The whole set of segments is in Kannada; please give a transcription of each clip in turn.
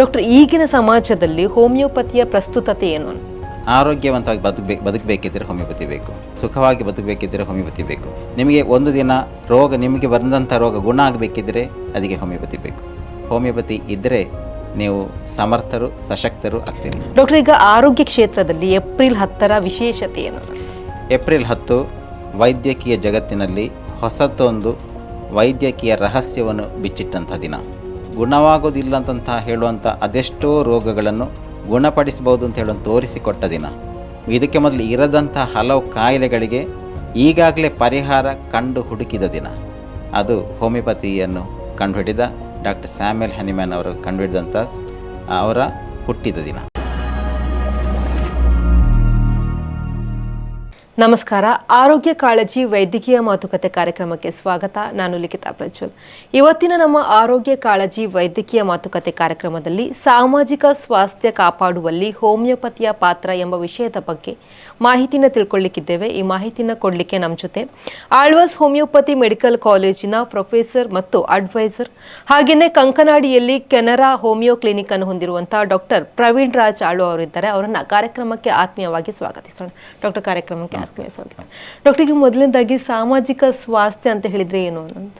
ಡಾಕ್ಟರ್ ಈಗಿನ ಸಮಾಜದಲ್ಲಿ ಹೋಮಿಯೋಪತಿಯ ಪ್ರಸ್ತುತತೆ ಏನು? ಆರೋಗ್ಯವಂತವಾಗಿ ಬದುಕಬೇಕು ಬದುಕಬೇಕಿದ್ದರೆ ಹೋಮಿಯೋಪತಿ ಬೇಕು ಸುಖವಾಗಿ ಬದುಕಬೇಕಿದ್ದರೆ ಹೋಮಿಯೋಪತಿ ಬೇಕು. ನಿಮಗೆ ಒಂದು ದಿನ ರೋಗ ನಿಮಗೆ ಬಂದಂಥ ರೋಗ ಗುಣ ಆಗಬೇಕಿದ್ದರೆ ಅದಕ್ಕೆ ಹೋಮಿಯೋಪತಿ ಬೇಕು. ಹೋಮಿಯೋಪತಿ ಇದ್ದರೆ ನೀವು ಸಮರ್ಥರು ಸಶಕ್ತರು ಆಗ್ತೀರಿ. ಡಾಕ್ಟರ್ ಈಗ ಆರೋಗ್ಯ ಕ್ಷೇತ್ರದಲ್ಲಿ ಏಪ್ರಿಲ್ ಹತ್ತರ ವಿಶೇಷತೆ ಏನು? ಏಪ್ರಿಲ್ ಹತ್ತು ವೈದ್ಯಕೀಯ ಜಗತ್ತಿನಲ್ಲಿ ಹೊಸತೊಂದು ವೈದ್ಯಕೀಯ ರಹಸ್ಯವನ್ನು ಬಿಚ್ಚಿಟ್ಟಂಥ ದಿನ. ಗುಣವಾಗೋದಿಲ್ಲ ಅಂತಂತ ಹೇಳುವಂಥ ಅದೆಷ್ಟೋ ರೋಗಗಳನ್ನು ಗುಣಪಡಿಸಬಹುದು ಅಂತ ಹೇಳೋದು ತೋರಿಸಿಕೊಟ್ಟ ದಿನ. ಇದಕ್ಕೆ ಮೊದಲು ಇರದಂಥ ಹಲವು ಕಾಯಿಲೆಗಳಿಗೆ ಈಗಾಗಲೇ ಪರಿಹಾರ ಕಂಡು ಹುಡುಕಿದ ದಿನ. ಅದು ಹೋಮಿಯೋಪತಿಯನ್ನು ಕಂಡುಹಿಡಿದ ಡಾಕ್ಟರ್ ಸ್ಯಾಮ್ಯಲ್ ಹನಿಮ್ಯಾನ್ ಅವರು ಕಂಡುಹಿಡಿದಂಥ ಅವರ ಹುಟ್ಟಿದ ದಿನ. ನಮಸ್ಕಾರ. ಆರೋಗ್ಯ ಕಾಳಜಿ, ವೈದ್ಯಕೀಯ ಮಾತುಕತೆ ಕಾರ್ಯಕ್ರಮಕ್ಕೆ ಸ್ವಾಗತ. ನಾನು ಲಿಖಿತ ಪ್ರಜ್ವಲ್. ಇವತ್ತಿನ ನಮ್ಮ ಆರೋಗ್ಯ ಕಾಳಜಿ, ವೈದ್ಯಕೀಯ ಮಾತುಕತೆ ಕಾರ್ಯಕ್ರಮದಲ್ಲಿ ಸಾಮಾಜಿಕ ಸ್ವಾಸ್ಥ್ಯ ಕಾಪಾಡುವಲ್ಲಿ ಹೋಮಿಯೋಪತಿಯ ಪಾತ್ರ ಎಂಬ ವಿಷಯದ ಬಗ್ಗೆ ಮಾಹಿತಿನ ತಿಳ್ಕೊಳ್ಳಿಕ್ಕಿದ್ದೇವೆ. ಈ ಮಾಹಿತಿನ ಕೊಡಲಿಕ್ಕೆ ನಮ್ಮ ಜೊತೆ ಆಳ್ವಾಸ್ ಹೋಮಿಯೋಪತಿ ಮೆಡಿಕಲ್ ಕಾಲೇಜಿನ ಪ್ರೊಫೆಸರ್ ಮತ್ತು ಅಡ್ವೈಸರ್ ಹಾಗೆಯೇ ಕಂಕನಾಡಿಯಲ್ಲಿ ಕೆನರಾ ಹೋಮಿಯೋ ಕ್ಲಿನಿಕ್ ಅನ್ನು ಹೊಂದಿರುವಂತಹ ಡಾಕ್ಟರ್ ಪ್ರವೀಣ್ ರಾಜ್ ಆಳು ಅವರಿದ್ದಾರೆ. ಅವರನ್ನ ಕಾರ್ಯಕ್ರಮಕ್ಕೆ ಆತ್ಮೀಯವಾಗಿ ಸ್ವಾಗತಿಸೋಣ. ಡಾಕ್ಟರ್ ಕಾರ್ಯಕ್ರಮಕ್ಕೆ ಆತ್ಮೀಯ ಸ್ವಾಗತ. ಡಾಕ್ಟರ್ ಈಗ ಮೊದಲನೇದಾಗಿ ಸಾಮಾಜಿಕ ಸ್ವಾಸ್ಥ್ಯ ಅಂತ ಹೇಳಿದ್ರೆ ಏನು ಅನ್ನೋದು?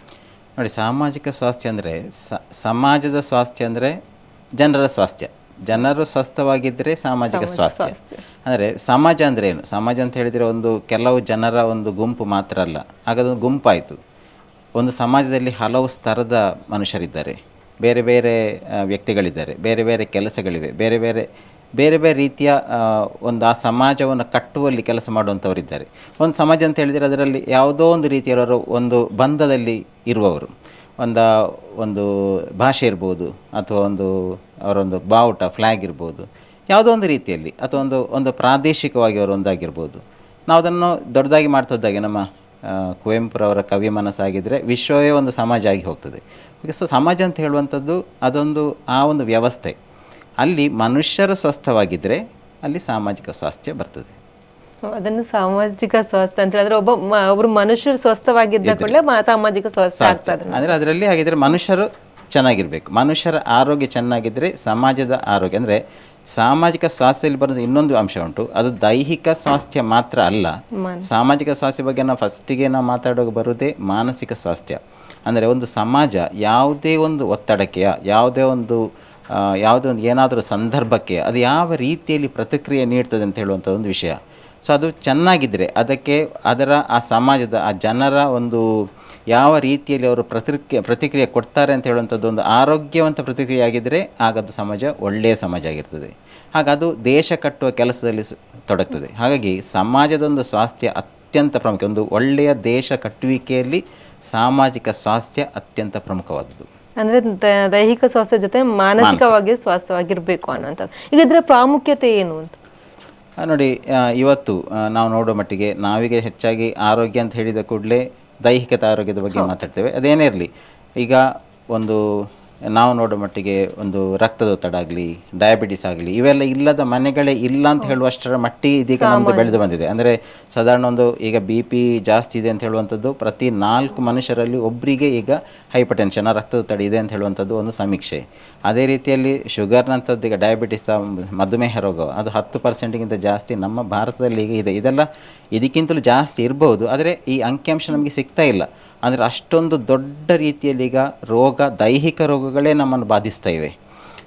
ನೋಡಿ ಸಾಮಾಜಿಕ ಸ್ವಾಸ್ಥ್ಯ ಅಂದರೆ ಸಮಾಜದ ಸ್ವಾಸ್ಥ್ಯ ಅಂದರೆ ಜನರ ಸ್ವಾಸ್ಥ್ಯ. ಜನರು ಸ್ವಸ್ಥವಾಗಿದ್ದರೆ ಸಾಮಾಜಿಕ ಸ್ವಾಸ್ಥ್ಯ. ಅಂದರೆ ಸಮಾಜ ಅಂದರೆ ಏನು? ಸಮಾಜ ಅಂತ ಹೇಳಿದರೆ ಒಂದು ಕೆಲವು ಜನರ ಒಂದು ಗುಂಪು ಮಾತ್ರ ಅಲ್ಲ. ಹಾಗಾದೊಂದು ಗುಂಪಾಯಿತು. ಒಂದು ಸಮಾಜದಲ್ಲಿ ಹಲವು ಸ್ತರದ ಮನುಷ್ಯರಿದ್ದಾರೆ. ಬೇರೆ ಬೇರೆ ವ್ಯಕ್ತಿಗಳಿದ್ದಾರೆ. ಬೇರೆ ಬೇರೆ ಕೆಲಸಗಳಿವೆ. ಬೇರೆ ಬೇರೆ ಬೇರೆ ಬೇರೆ ರೀತಿಯ ಒಂದು ಆ ಸಮಾಜವನ್ನು ಕಟ್ಟುವಲ್ಲಿ ಕೆಲಸ ಮಾಡುವಂಥವರಿದ್ದಾರೆ. ಒಂದು ಸಮಾಜ ಅಂತ ಹೇಳಿದರೆ ಅದರಲ್ಲಿ ಯಾವುದೋ ಒಂದು ರೀತಿಯವರು ಒಂದು ಬಂಧದಲ್ಲಿ ಇರುವವರು. ಒಂದು ಒಂದು ಭಾಷೆ ಇರ್ಬೋದು, ಅಥವಾ ಒಂದು, ಅವರೊಂದು ಬಾವುಟ ಫ್ಲ್ಯಾಗ್ ಇರ್ಬೋದು, ಯಾವುದೋ ಒಂದು ರೀತಿಯಲ್ಲಿ, ಅಥವಾ ಒಂದು ಒಂದು ಪ್ರಾದೇಶಿಕವಾಗಿ ಅವರೊಂದಾಗಿರ್ಬೋದು ನಾವು ಅದನ್ನು ದೊಡ್ಡದಾಗಿ ಮಾಡ್ತದ್ದಾಗೆ ನಮ್ಮ ಕುವೆಂಪುರವರ ಕವಿ ಮನಸ್ಸಾಗಿದ್ದರೆ ವಿಶ್ವವೇ ಒಂದು ಸಮಾಜ ಆಗಿ ಹೋಗ್ತದೆ. ಸೊ ಸಮಾಜ ಅಂತ ಹೇಳುವಂಥದ್ದು ಅದೊಂದು, ಆ ಒಂದು ವ್ಯವಸ್ಥೆ. ಅಲ್ಲಿ ಮನುಷ್ಯರ ಸ್ವಸ್ಥವಾಗಿದ್ದರೆ ಅಲ್ಲಿ ಸಾಮಾಜಿಕ ಸ್ವಾಸ್ಥ್ಯ ಬರ್ತದೆ. ಅದನ್ನು ಸಾಮಾಜಿಕ ಸ್ವಾಸ್ಥ್ಯ ಅಂತ ಹೇಳಿದ್ರೆ ಒಬ್ಬ ಒಬ್ರು ಮನುಷ್ಯರು ಸ್ವಸ್ಥವಾಗಿದ್ದ ಕೂಡಲೇ ಸಾಮಾಜಿಕ ಸ್ವಾಸ್ಥ್ಯ ಆಗ್ತದೆ ಅಂದರೆ ಅದರಲ್ಲಿ ಹಾಗಿದ್ರೆ ಮನುಷ್ಯರು ಚೆನ್ನಾಗಿರ್ಬೇಕು. ಮನುಷ್ಯರ ಆರೋಗ್ಯ ಚೆನ್ನಾಗಿದ್ದರೆ ಸಮಾಜದ ಆರೋಗ್ಯ. ಅಂದರೆ ಸಾಮಾಜಿಕ ಸ್ವಾಸ್ಥ್ಯದಲ್ಲಿ ಬರೋದು ಇನ್ನೊಂದು ಅಂಶ ಉಂಟು. ಅದು ದೈಹಿಕ ಸ್ವಾಸ್ಥ್ಯ ಮಾತ್ರ ಅಲ್ಲ. ಸಾಮಾಜಿಕ ಸ್ವಾಸ್ಥ್ಯ ಬಗ್ಗೆ ನಾವು ಫಸ್ಟಿಗೆ ನಾವು ಮಾತಾಡೋಕೆ ಬರೋದೇ ಮಾನಸಿಕ ಸ್ವಾಸ್ಥ್ಯ. ಅಂದರೆ ಒಂದು ಸಮಾಜ ಯಾವುದೇ ಒಂದು ಒತ್ತಡಕ್ಕೆ ಯಾವುದೇ ಒಂದು ಯಾವುದೇ ಒಂದು ಏನಾದರೂ ಸಂದರ್ಭಕ್ಕೆ ಅದು ಯಾವ ರೀತಿಯಲ್ಲಿ ಪ್ರತಿಕ್ರಿಯೆ ನೀಡ್ತದೆ ಅಂತ ಹೇಳುವಂಥ ಒಂದು ವಿಷಯ. ಸೊ ಅದು ಚೆನ್ನಾಗಿದ್ದರೆ ಅದಕ್ಕೆ ಅದರ ಆ ಸಮಾಜದ ಆ ಜನರ ಒಂದು ಯಾವ ರೀತಿಯಲ್ಲಿ ಅವರು ಪ್ರತಿಕ್ರಿಯೆ ಪ್ರತಿಕ್ರಿಯೆ ಕೊಡ್ತಾರೆ ಅಂತ ಹೇಳುವಂಥದ್ದು ಒಂದು ಆರೋಗ್ಯವಂತ ಪ್ರತಿಕ್ರಿಯೆ ಆಗಿದ್ದರೆ ಆಗ ಅದು ಸಮಾಜ ಒಳ್ಳೆಯ ಸಮಾಜ ಆಗಿರ್ತದೆ. ಹಾಗೆ ಅದು ದೇಶ ಕಟ್ಟುವ ಕೆಲಸದಲ್ಲಿ ತೊಡಗ್ತದೆ. ಹಾಗಾಗಿ ಸಮಾಜದೊಂದು ಸ್ವಾಸ್ಥ್ಯ ಅತ್ಯಂತ ಪ್ರಮುಖ ಒಂದು ಒಳ್ಳೆಯ ದೇಶ ಕಟ್ಟುವಿಕೆಯಲ್ಲಿ ಸಾಮಾಜಿಕ ಸ್ವಾಸ್ಥ್ಯ ಅತ್ಯಂತ ಪ್ರಮುಖವಾದದ್ದು. ಅಂದ್ರೆ ದ- ದೈಹಿಕ ಸ್ವಾಸ್ಥ್ಯ ಜೊತೆ ಮಾನಸಿಕವಾಗಿ ಸ್ವಾಸ್ಥ್ಯವಾಗಿರಬೇಕು ಅನ್ನೋಂಥದ್ದು ಈಗ ಇದರ ಪ್ರಾಮುಖ್ಯತೆ ಏನು ಅಂತ? ನೋಡಿ ಇವತ್ತು ನಾವು ನೋಡೋ ಮಟ್ಟಿಗೆ ನಾವೀಗ ಹೆಚ್ಚಾಗಿ ಆರೋಗ್ಯ ಅಂತ ಹೇಳಿದ ಕೂಡಲೇ ದೈಹಿಕ ಆರೋಗ್ಯದ ಬಗ್ಗೆ ಮಾತಾಡ್ತೇವೆ. ಅದೇನೇ ಇರಲಿ ಈಗ ಒಂದು ನಾವು ನೋಡೋ ಮಟ್ಟಿಗೆ ಒಂದು ರಕ್ತದೊತ್ತಡ ಆಗಲಿ ಡಯಾಬಿಟಿಸ್ ಆಗಲಿ ಇವೆಲ್ಲ ಇಲ್ಲದ ಮನೆಗಳೇ ಇಲ್ಲ ಅಂತ ಹೇಳುವಷ್ಟರ ಮಟ್ಟಿ ಇದೀಗ ನಮ್ಮದು ಬೆಳೆದು ಬಂದಿದೆ. ಅಂದರೆ ಸಾಧಾರಣ ಒಂದು ಈಗ ಬಿ ಪಿ ಜಾಸ್ತಿ ಇದೆ ಅಂತ ಹೇಳುವಂಥದ್ದು ಪ್ರತಿ ನಾಲ್ಕು ಮನುಷ್ಯರಲ್ಲಿ ಒಬ್ಬರಿಗೆ ಈಗ ಹೈಪರ್ ಟೆನ್ಷನ್ ರಕ್ತದೊತ್ತಡ ಇದೆ ಅಂತ ಹೇಳುವಂಥದ್ದು ಒಂದು ಸಮೀಕ್ಷೆ. ಅದೇ ರೀತಿಯಲ್ಲಿ ಶುಗರ್ನಂಥದ್ದು ಈಗ ಡಯಾಬಿಟಿಸ್ ಮಧುಮೇಹ ರೋಗ ಅದು ಹತ್ತು ಪರ್ಸೆಂಟ್ಗಿಂತ ಜಾಸ್ತಿ ನಮ್ಮ ಭಾರತದಲ್ಲಿ ಈಗ ಇದೆ. ಇದೆಲ್ಲ ಇದಕ್ಕಿಂತಲೂ ಜಾಸ್ತಿ ಇರಬಹುದು ಆದರೆ ಈ ಅಂಕಿಅಂಶ ನಮಗೆ ಸಿಗ್ತಾ ಇಲ್ಲ. ಅಂದರೆ ಅಷ್ಟೊಂದು ದೊಡ್ಡ ರೀತಿಯಲ್ಲಿ ಈಗ ರೋಗ, ದೈಹಿಕ ರೋಗಗಳೇ ನಮ್ಮನ್ನು ಬಾಧಿಸ್ತಾ ಇವೆ.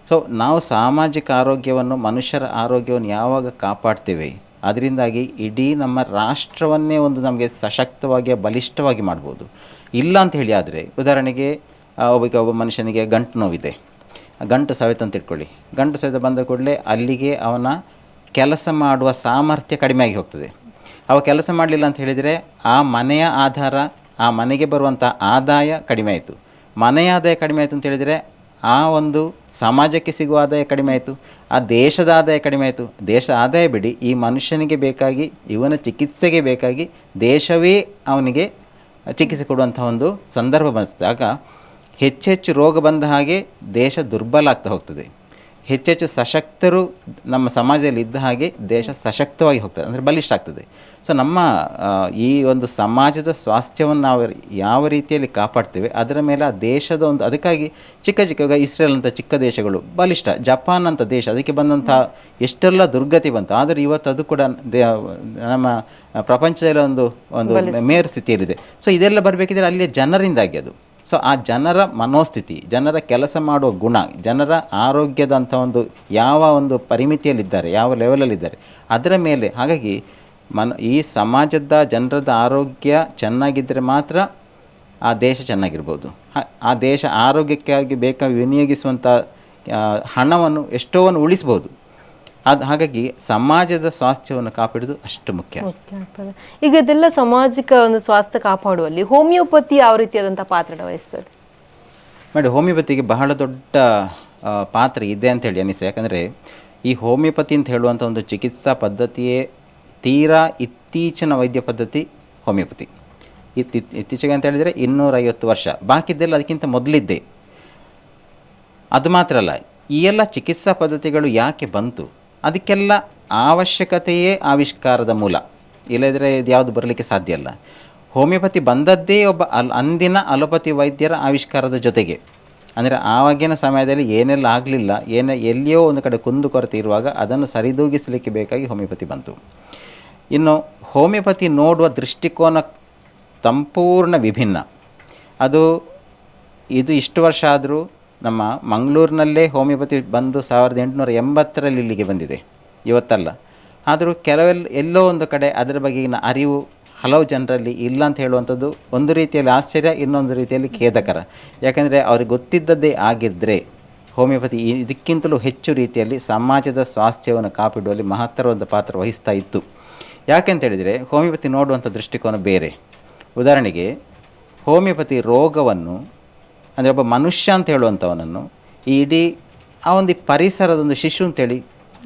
ಸೊ ನಾವು ಸಾಮಾಜಿಕ ಆರೋಗ್ಯವನ್ನು, ಮನುಷ್ಯರ ಆರೋಗ್ಯವನ್ನು ಯಾವಾಗ ಕಾಪಾಡ್ತೇವೆ? ಅದರಿಂದಾಗಿ ಇಡೀ ನಮ್ಮ ರಾಷ್ಟ್ರವನ್ನೇ ಒಂದು ನಮಗೆ ಸಶಕ್ತವಾಗಿ, ಬಲಿಷ್ಠವಾಗಿ ಮಾಡ್ಬೋದು. ಇಲ್ಲ ಅಂತ ಹೇಳಿ ಆದರೆ, ಉದಾಹರಣೆಗೆ ಒಬ್ಬ ಒಬ್ಬ ಮನುಷ್ಯನಿಗೆ ಗಂಟು ನೋವಿದೆ. ಗಂಟು ಸವೆತ ಅಂತ ಇಟ್ಕೊಳ್ಳಿ. ಗಂಟು ಸವೆತ ಬಂದ ಕೂಡಲೇ ಅಲ್ಲಿಗೆ ಅವನ ಕೆಲಸ ಮಾಡುವ ಸಾಮರ್ಥ್ಯ ಕಡಿಮೆಯಾಗಿ ಹೋಗ್ತದೆ. ಅವ ಕೆಲಸ ಮಾಡಲಿಲ್ಲ ಅಂತ ಹೇಳಿದರೆ, ಆ ಮನೆಯ ಆಧಾರ ಆ ಮನೆಗೆ ಬರುವಂಥ ಆದಾಯ ಕಡಿಮೆ ಆಯಿತು. ಮನೆಯ ಆದಾಯ ಕಡಿಮೆ ಆಯಿತು ಅಂತ ಹೇಳಿದರೆ ಆ ಒಂದು ಸಮಾಜಕ್ಕೆ ಸಿಗುವ ಆದಾಯ ಕಡಿಮೆ ಆಯಿತು, ಆ ದೇಶದ ಆದಾಯ ಕಡಿಮೆ ಆಯಿತು. ದೇಶದ ಆದಾಯ ಬಿಡಿ, ಈ ಮನುಷ್ಯನಿಗೆ ಬೇಕಾಗಿ, ಇವನ ಚಿಕಿತ್ಸೆಗೆ ಬೇಕಾಗಿ ದೇಶವೇ ಅವನಿಗೆ ಚಿಕಿತ್ಸೆ ಕೊಡುವಂಥ ಒಂದು ಸಂದರ್ಭ ಬಂದಾಗ ಹೆಚ್ಚೆಚ್ಚು ರೋಗ ಬಂದ ಹಾಗೆ ದೇಶ ದುರ್ಬಲ ಆಗ್ತಾ ಹೋಗ್ತದೆ. ಹೆಚ್ಚೆಚ್ಚು ಸಶಕ್ತರು ನಮ್ಮ ಸಮಾಜದಲ್ಲಿ ಇದ್ದ ಹಾಗೆ ದೇಶ ಸಶಕ್ತವಾಗಿ ಹೋಗ್ತದೆ ಅಂದರೆ ಬಲಿಷ್ಠ ಆಗ್ತದೆ. ಸೊ ನಮ್ಮ ಈ ಒಂದು ಸಮಾಜದ ಸ್ವಾಸ್ಥ್ಯವನ್ನು ನಾವು ಯಾವ ರೀತಿಯಲ್ಲಿ ಕಾಪಾಡ್ತೇವೆ ಅದರ ಮೇಲೆ ಆ ದೇಶದ ಒಂದು ಅದಕ್ಕಾಗಿ ಚಿಕ್ಕ ಚಿಕ್ಕ ಇಸ್ರೇಲ್ ಅಂತ ಚಿಕ್ಕ ದೇಶಗಳು ಬಲಿಷ್ಠ ಜಪಾನ್ ಅಂತ ದೇಶ ಅದಕ್ಕೆ ಬಂದಂಥ ಎಷ್ಟೆಲ್ಲ ದುರ್ಗತಿ ಬಂತು ಆದರೆ ಇವತ್ತು ಅದು ಕೂಡ ನಮ್ಮ ಪ್ರಪಂಚದಲ್ಲಿ ಒಂದು ಒಂದು ಮೇರ್ ಸ್ಥಿತಿಯಲ್ಲಿದೆ. ಸೊ ಇದೆಲ್ಲ ಬರಬೇಕಿದ್ರೆ ಅಲ್ಲಿಯ ಜನರಿಂದಾಗಿ ಅದು. ಸೊ ಆ ಜನರ ಮನೋಸ್ಥಿತಿ, ಜನರ ಕೆಲಸ ಮಾಡುವ ಗುಣ, ಜನರ ಆರೋಗ್ಯದಂಥ ಒಂದು ಯಾವ ಒಂದು ಪರಿಮಿತಿಯಲ್ಲಿದ್ದಾರೆ, ಯಾವ ಲೆವೆಲಲ್ಲಿದ್ದಾರೆ, ಅದರ ಮೇಲೆ ಹಾಗಾಗಿ ಮನ ಈ ಸಮಾಜದ ಜನರದ ಆರೋಗ್ಯ ಚೆನ್ನಾಗಿದ್ದರೆ ಮಾತ್ರ ಆ ದೇಶ ಚೆನ್ನಾಗಿರ್ಬೋದು. ಆ ದೇಶ ಆರೋಗ್ಯಕ್ಕಾಗಿ ಬೇಕಾಗಿ ವಿನಿಯೋಗಿಸುವಂಥ ಹಣವನ್ನು ಎಷ್ಟೋವನ್ನು ಉಳಿಸ್ಬೋದು. ಅದು ಹಾಗಾಗಿ ಸಮಾಜದ ಸ್ವಾಸ್ಥ್ಯವನ್ನು ಕಾಪಾಡೋದು ಅಷ್ಟು ಮುಖ್ಯ. ಆಗ್ತದೆ. ಈಗ ಇದೆಲ್ಲ ಸಾಮಾಜಿಕ ಒಂದು ಸ್ವಾಸ್ಥ್ಯ ಕಾಪಾಡುವಲ್ಲಿ ಹೋಮಿಯೋಪತಿ ಯಾವ ರೀತಿಯಾದಂಥ ಪಾತ್ರ ವಹಿಸ್ತದೆ? ನೋಡಿ ಹೋಮಿಯೋಪತಿಗೆ ಬಹಳ ದೊಡ್ಡ ಪಾತ್ರ ಇದೆ ಅಂತ ಹೇಳಿ ಅನಿಸ್ತು ಯಾಕಂದರೆ ಈ ಹೋಮಿಯೋಪತಿ ಅಂತ ಹೇಳುವಂಥ ಒಂದು ಚಿಕಿತ್ಸಾ ಪದ್ಧತಿಯೇ ತೀರಾ ಇತ್ತೀಚಿನ ವೈದ್ಯ ಪದ್ಧತಿ ಹೋಮಿಯೋಪತಿ. ಇತ್ತಿ ಇತ್ತೀಚೆಗೆ ಅಂತ ಹೇಳಿದರೆ ಇನ್ನೂರೈವತ್ತು ವರ್ಷ. ಬಾಕಿದ್ದೆಲ್ಲ ಅದಕ್ಕಿಂತ ಮೊದಲಿದ್ದೆ. ಅದು ಮಾತ್ರ ಅಲ್ಲ ಈ ಎಲ್ಲ ಚಿಕಿತ್ಸಾ ಪದ್ಧತಿಗಳು ಯಾಕೆ ಬಂತು? ಅದಕ್ಕೆಲ್ಲ ಅವಶ್ಯಕತೆಯೇ ಆವಿಷ್ಕಾರದ ಮೂಲ. ಇಲ್ಲದ್ರೆ ಇದು ಯಾವುದು ಬರಲಿಕ್ಕೆ ಸಾಧ್ಯ ಇಲ್ಲ. ಹೋಮಿಯೋಪತಿ ಬಂದದ್ದೇ ಒಬ್ಬ ಅಲ್ ಅಂದಿನ ಅಲೋಪತಿ ವೈದ್ಯರ ಆವಿಷ್ಕಾರದ ಜೊತೆಗೆ. ಅಂದರೆ ಆವಾಗಿನ ಸಮಯದಲ್ಲಿ ಏನೆಲ್ಲ ಆಗಲಿಲ್ಲ, ಏನ ಎಲ್ಲಿಯೋ ಒಂದು ಕಡೆ ಕುಂದುಕೊರತೆ ಇರುವಾಗ ಅದನ್ನು ಸರಿದೂಗಿಸಲಿಕ್ಕೆ ಬೇಕಾಗಿ ಹೋಮಿಯೋಪತಿ ಬಂತು. ಇನ್ನು ಹೋಮಿಯೋಪತಿ ನೋಡುವ ದೃಷ್ಟಿಕೋನ ಸಂಪೂರ್ಣ ವಿಭಿನ್ನ. ಅದು ಇದು ಇಷ್ಟು ವರ್ಷ ಆದರೂ ನಮ್ಮ ಮಂಗಳೂರಿನಲ್ಲೇ ಹೋಮಿಯೋಪತಿ ಬಂದು ಸಾವಿರದ ಎಂಟುನೂರ ಎಂಬತ್ತರಲ್ಲಿ ಇಲ್ಲಿಗೆ ಬಂದಿದೆ. ಇವತ್ತಲ್ಲ. ಆದರೂ ಕೆಲವೆಲ್ಲ ಎಲ್ಲೋ ಒಂದು ಕಡೆ ಅದರ ಬಗೆಗಿನ ಅರಿವು ಹಲವು ಜನರಲ್ಲಿ ಇಲ್ಲ ಅಂತ ಹೇಳುವಂಥದ್ದು ಒಂದು ರೀತಿಯಲ್ಲಿ ಆಶ್ಚರ್ಯ, ಇನ್ನೊಂದು ರೀತಿಯಲ್ಲಿ ಖೇದಕರ. ಯಾಕೆಂದರೆ ಅವ್ರಿಗೆ ಗೊತ್ತಿದ್ದದ್ದೇ ಆಗಿದ್ದರೆ ಹೋಮಿಯೋಪತಿ ಇದಕ್ಕಿಂತಲೂ ಹೆಚ್ಚು ರೀತಿಯಲ್ಲಿ ಸಮಾಜದ ಸ್ವಾಸ್ಥ್ಯವನ್ನು ಕಾಪಿಡುವಲ್ಲಿ ಮಹತ್ತರವಾದ ಪಾತ್ರ ವಹಿಸ್ತಾ ಇತ್ತು. ಯಾಕೆಂತ ಹೇಳಿದರೆ ಹೋಮಿಯೋಪತಿ ನೋಡುವಂಥ ದೃಷ್ಟಿಕೋನ ಬೇರೆ. ಉದಾಹರಣೆಗೆ ಹೋಮಿಯೋಪತಿ ರೋಗವನ್ನು ಅಂದರೆ ಒಬ್ಬ ಮನುಷ್ಯ ಅಂತ ಹೇಳುವಂಥವನನ್ನು ಇಡೀ ಆ ಒಂದು ಪರಿಸರದೊಂದು ಶಿಶು ಅಂತೇಳಿ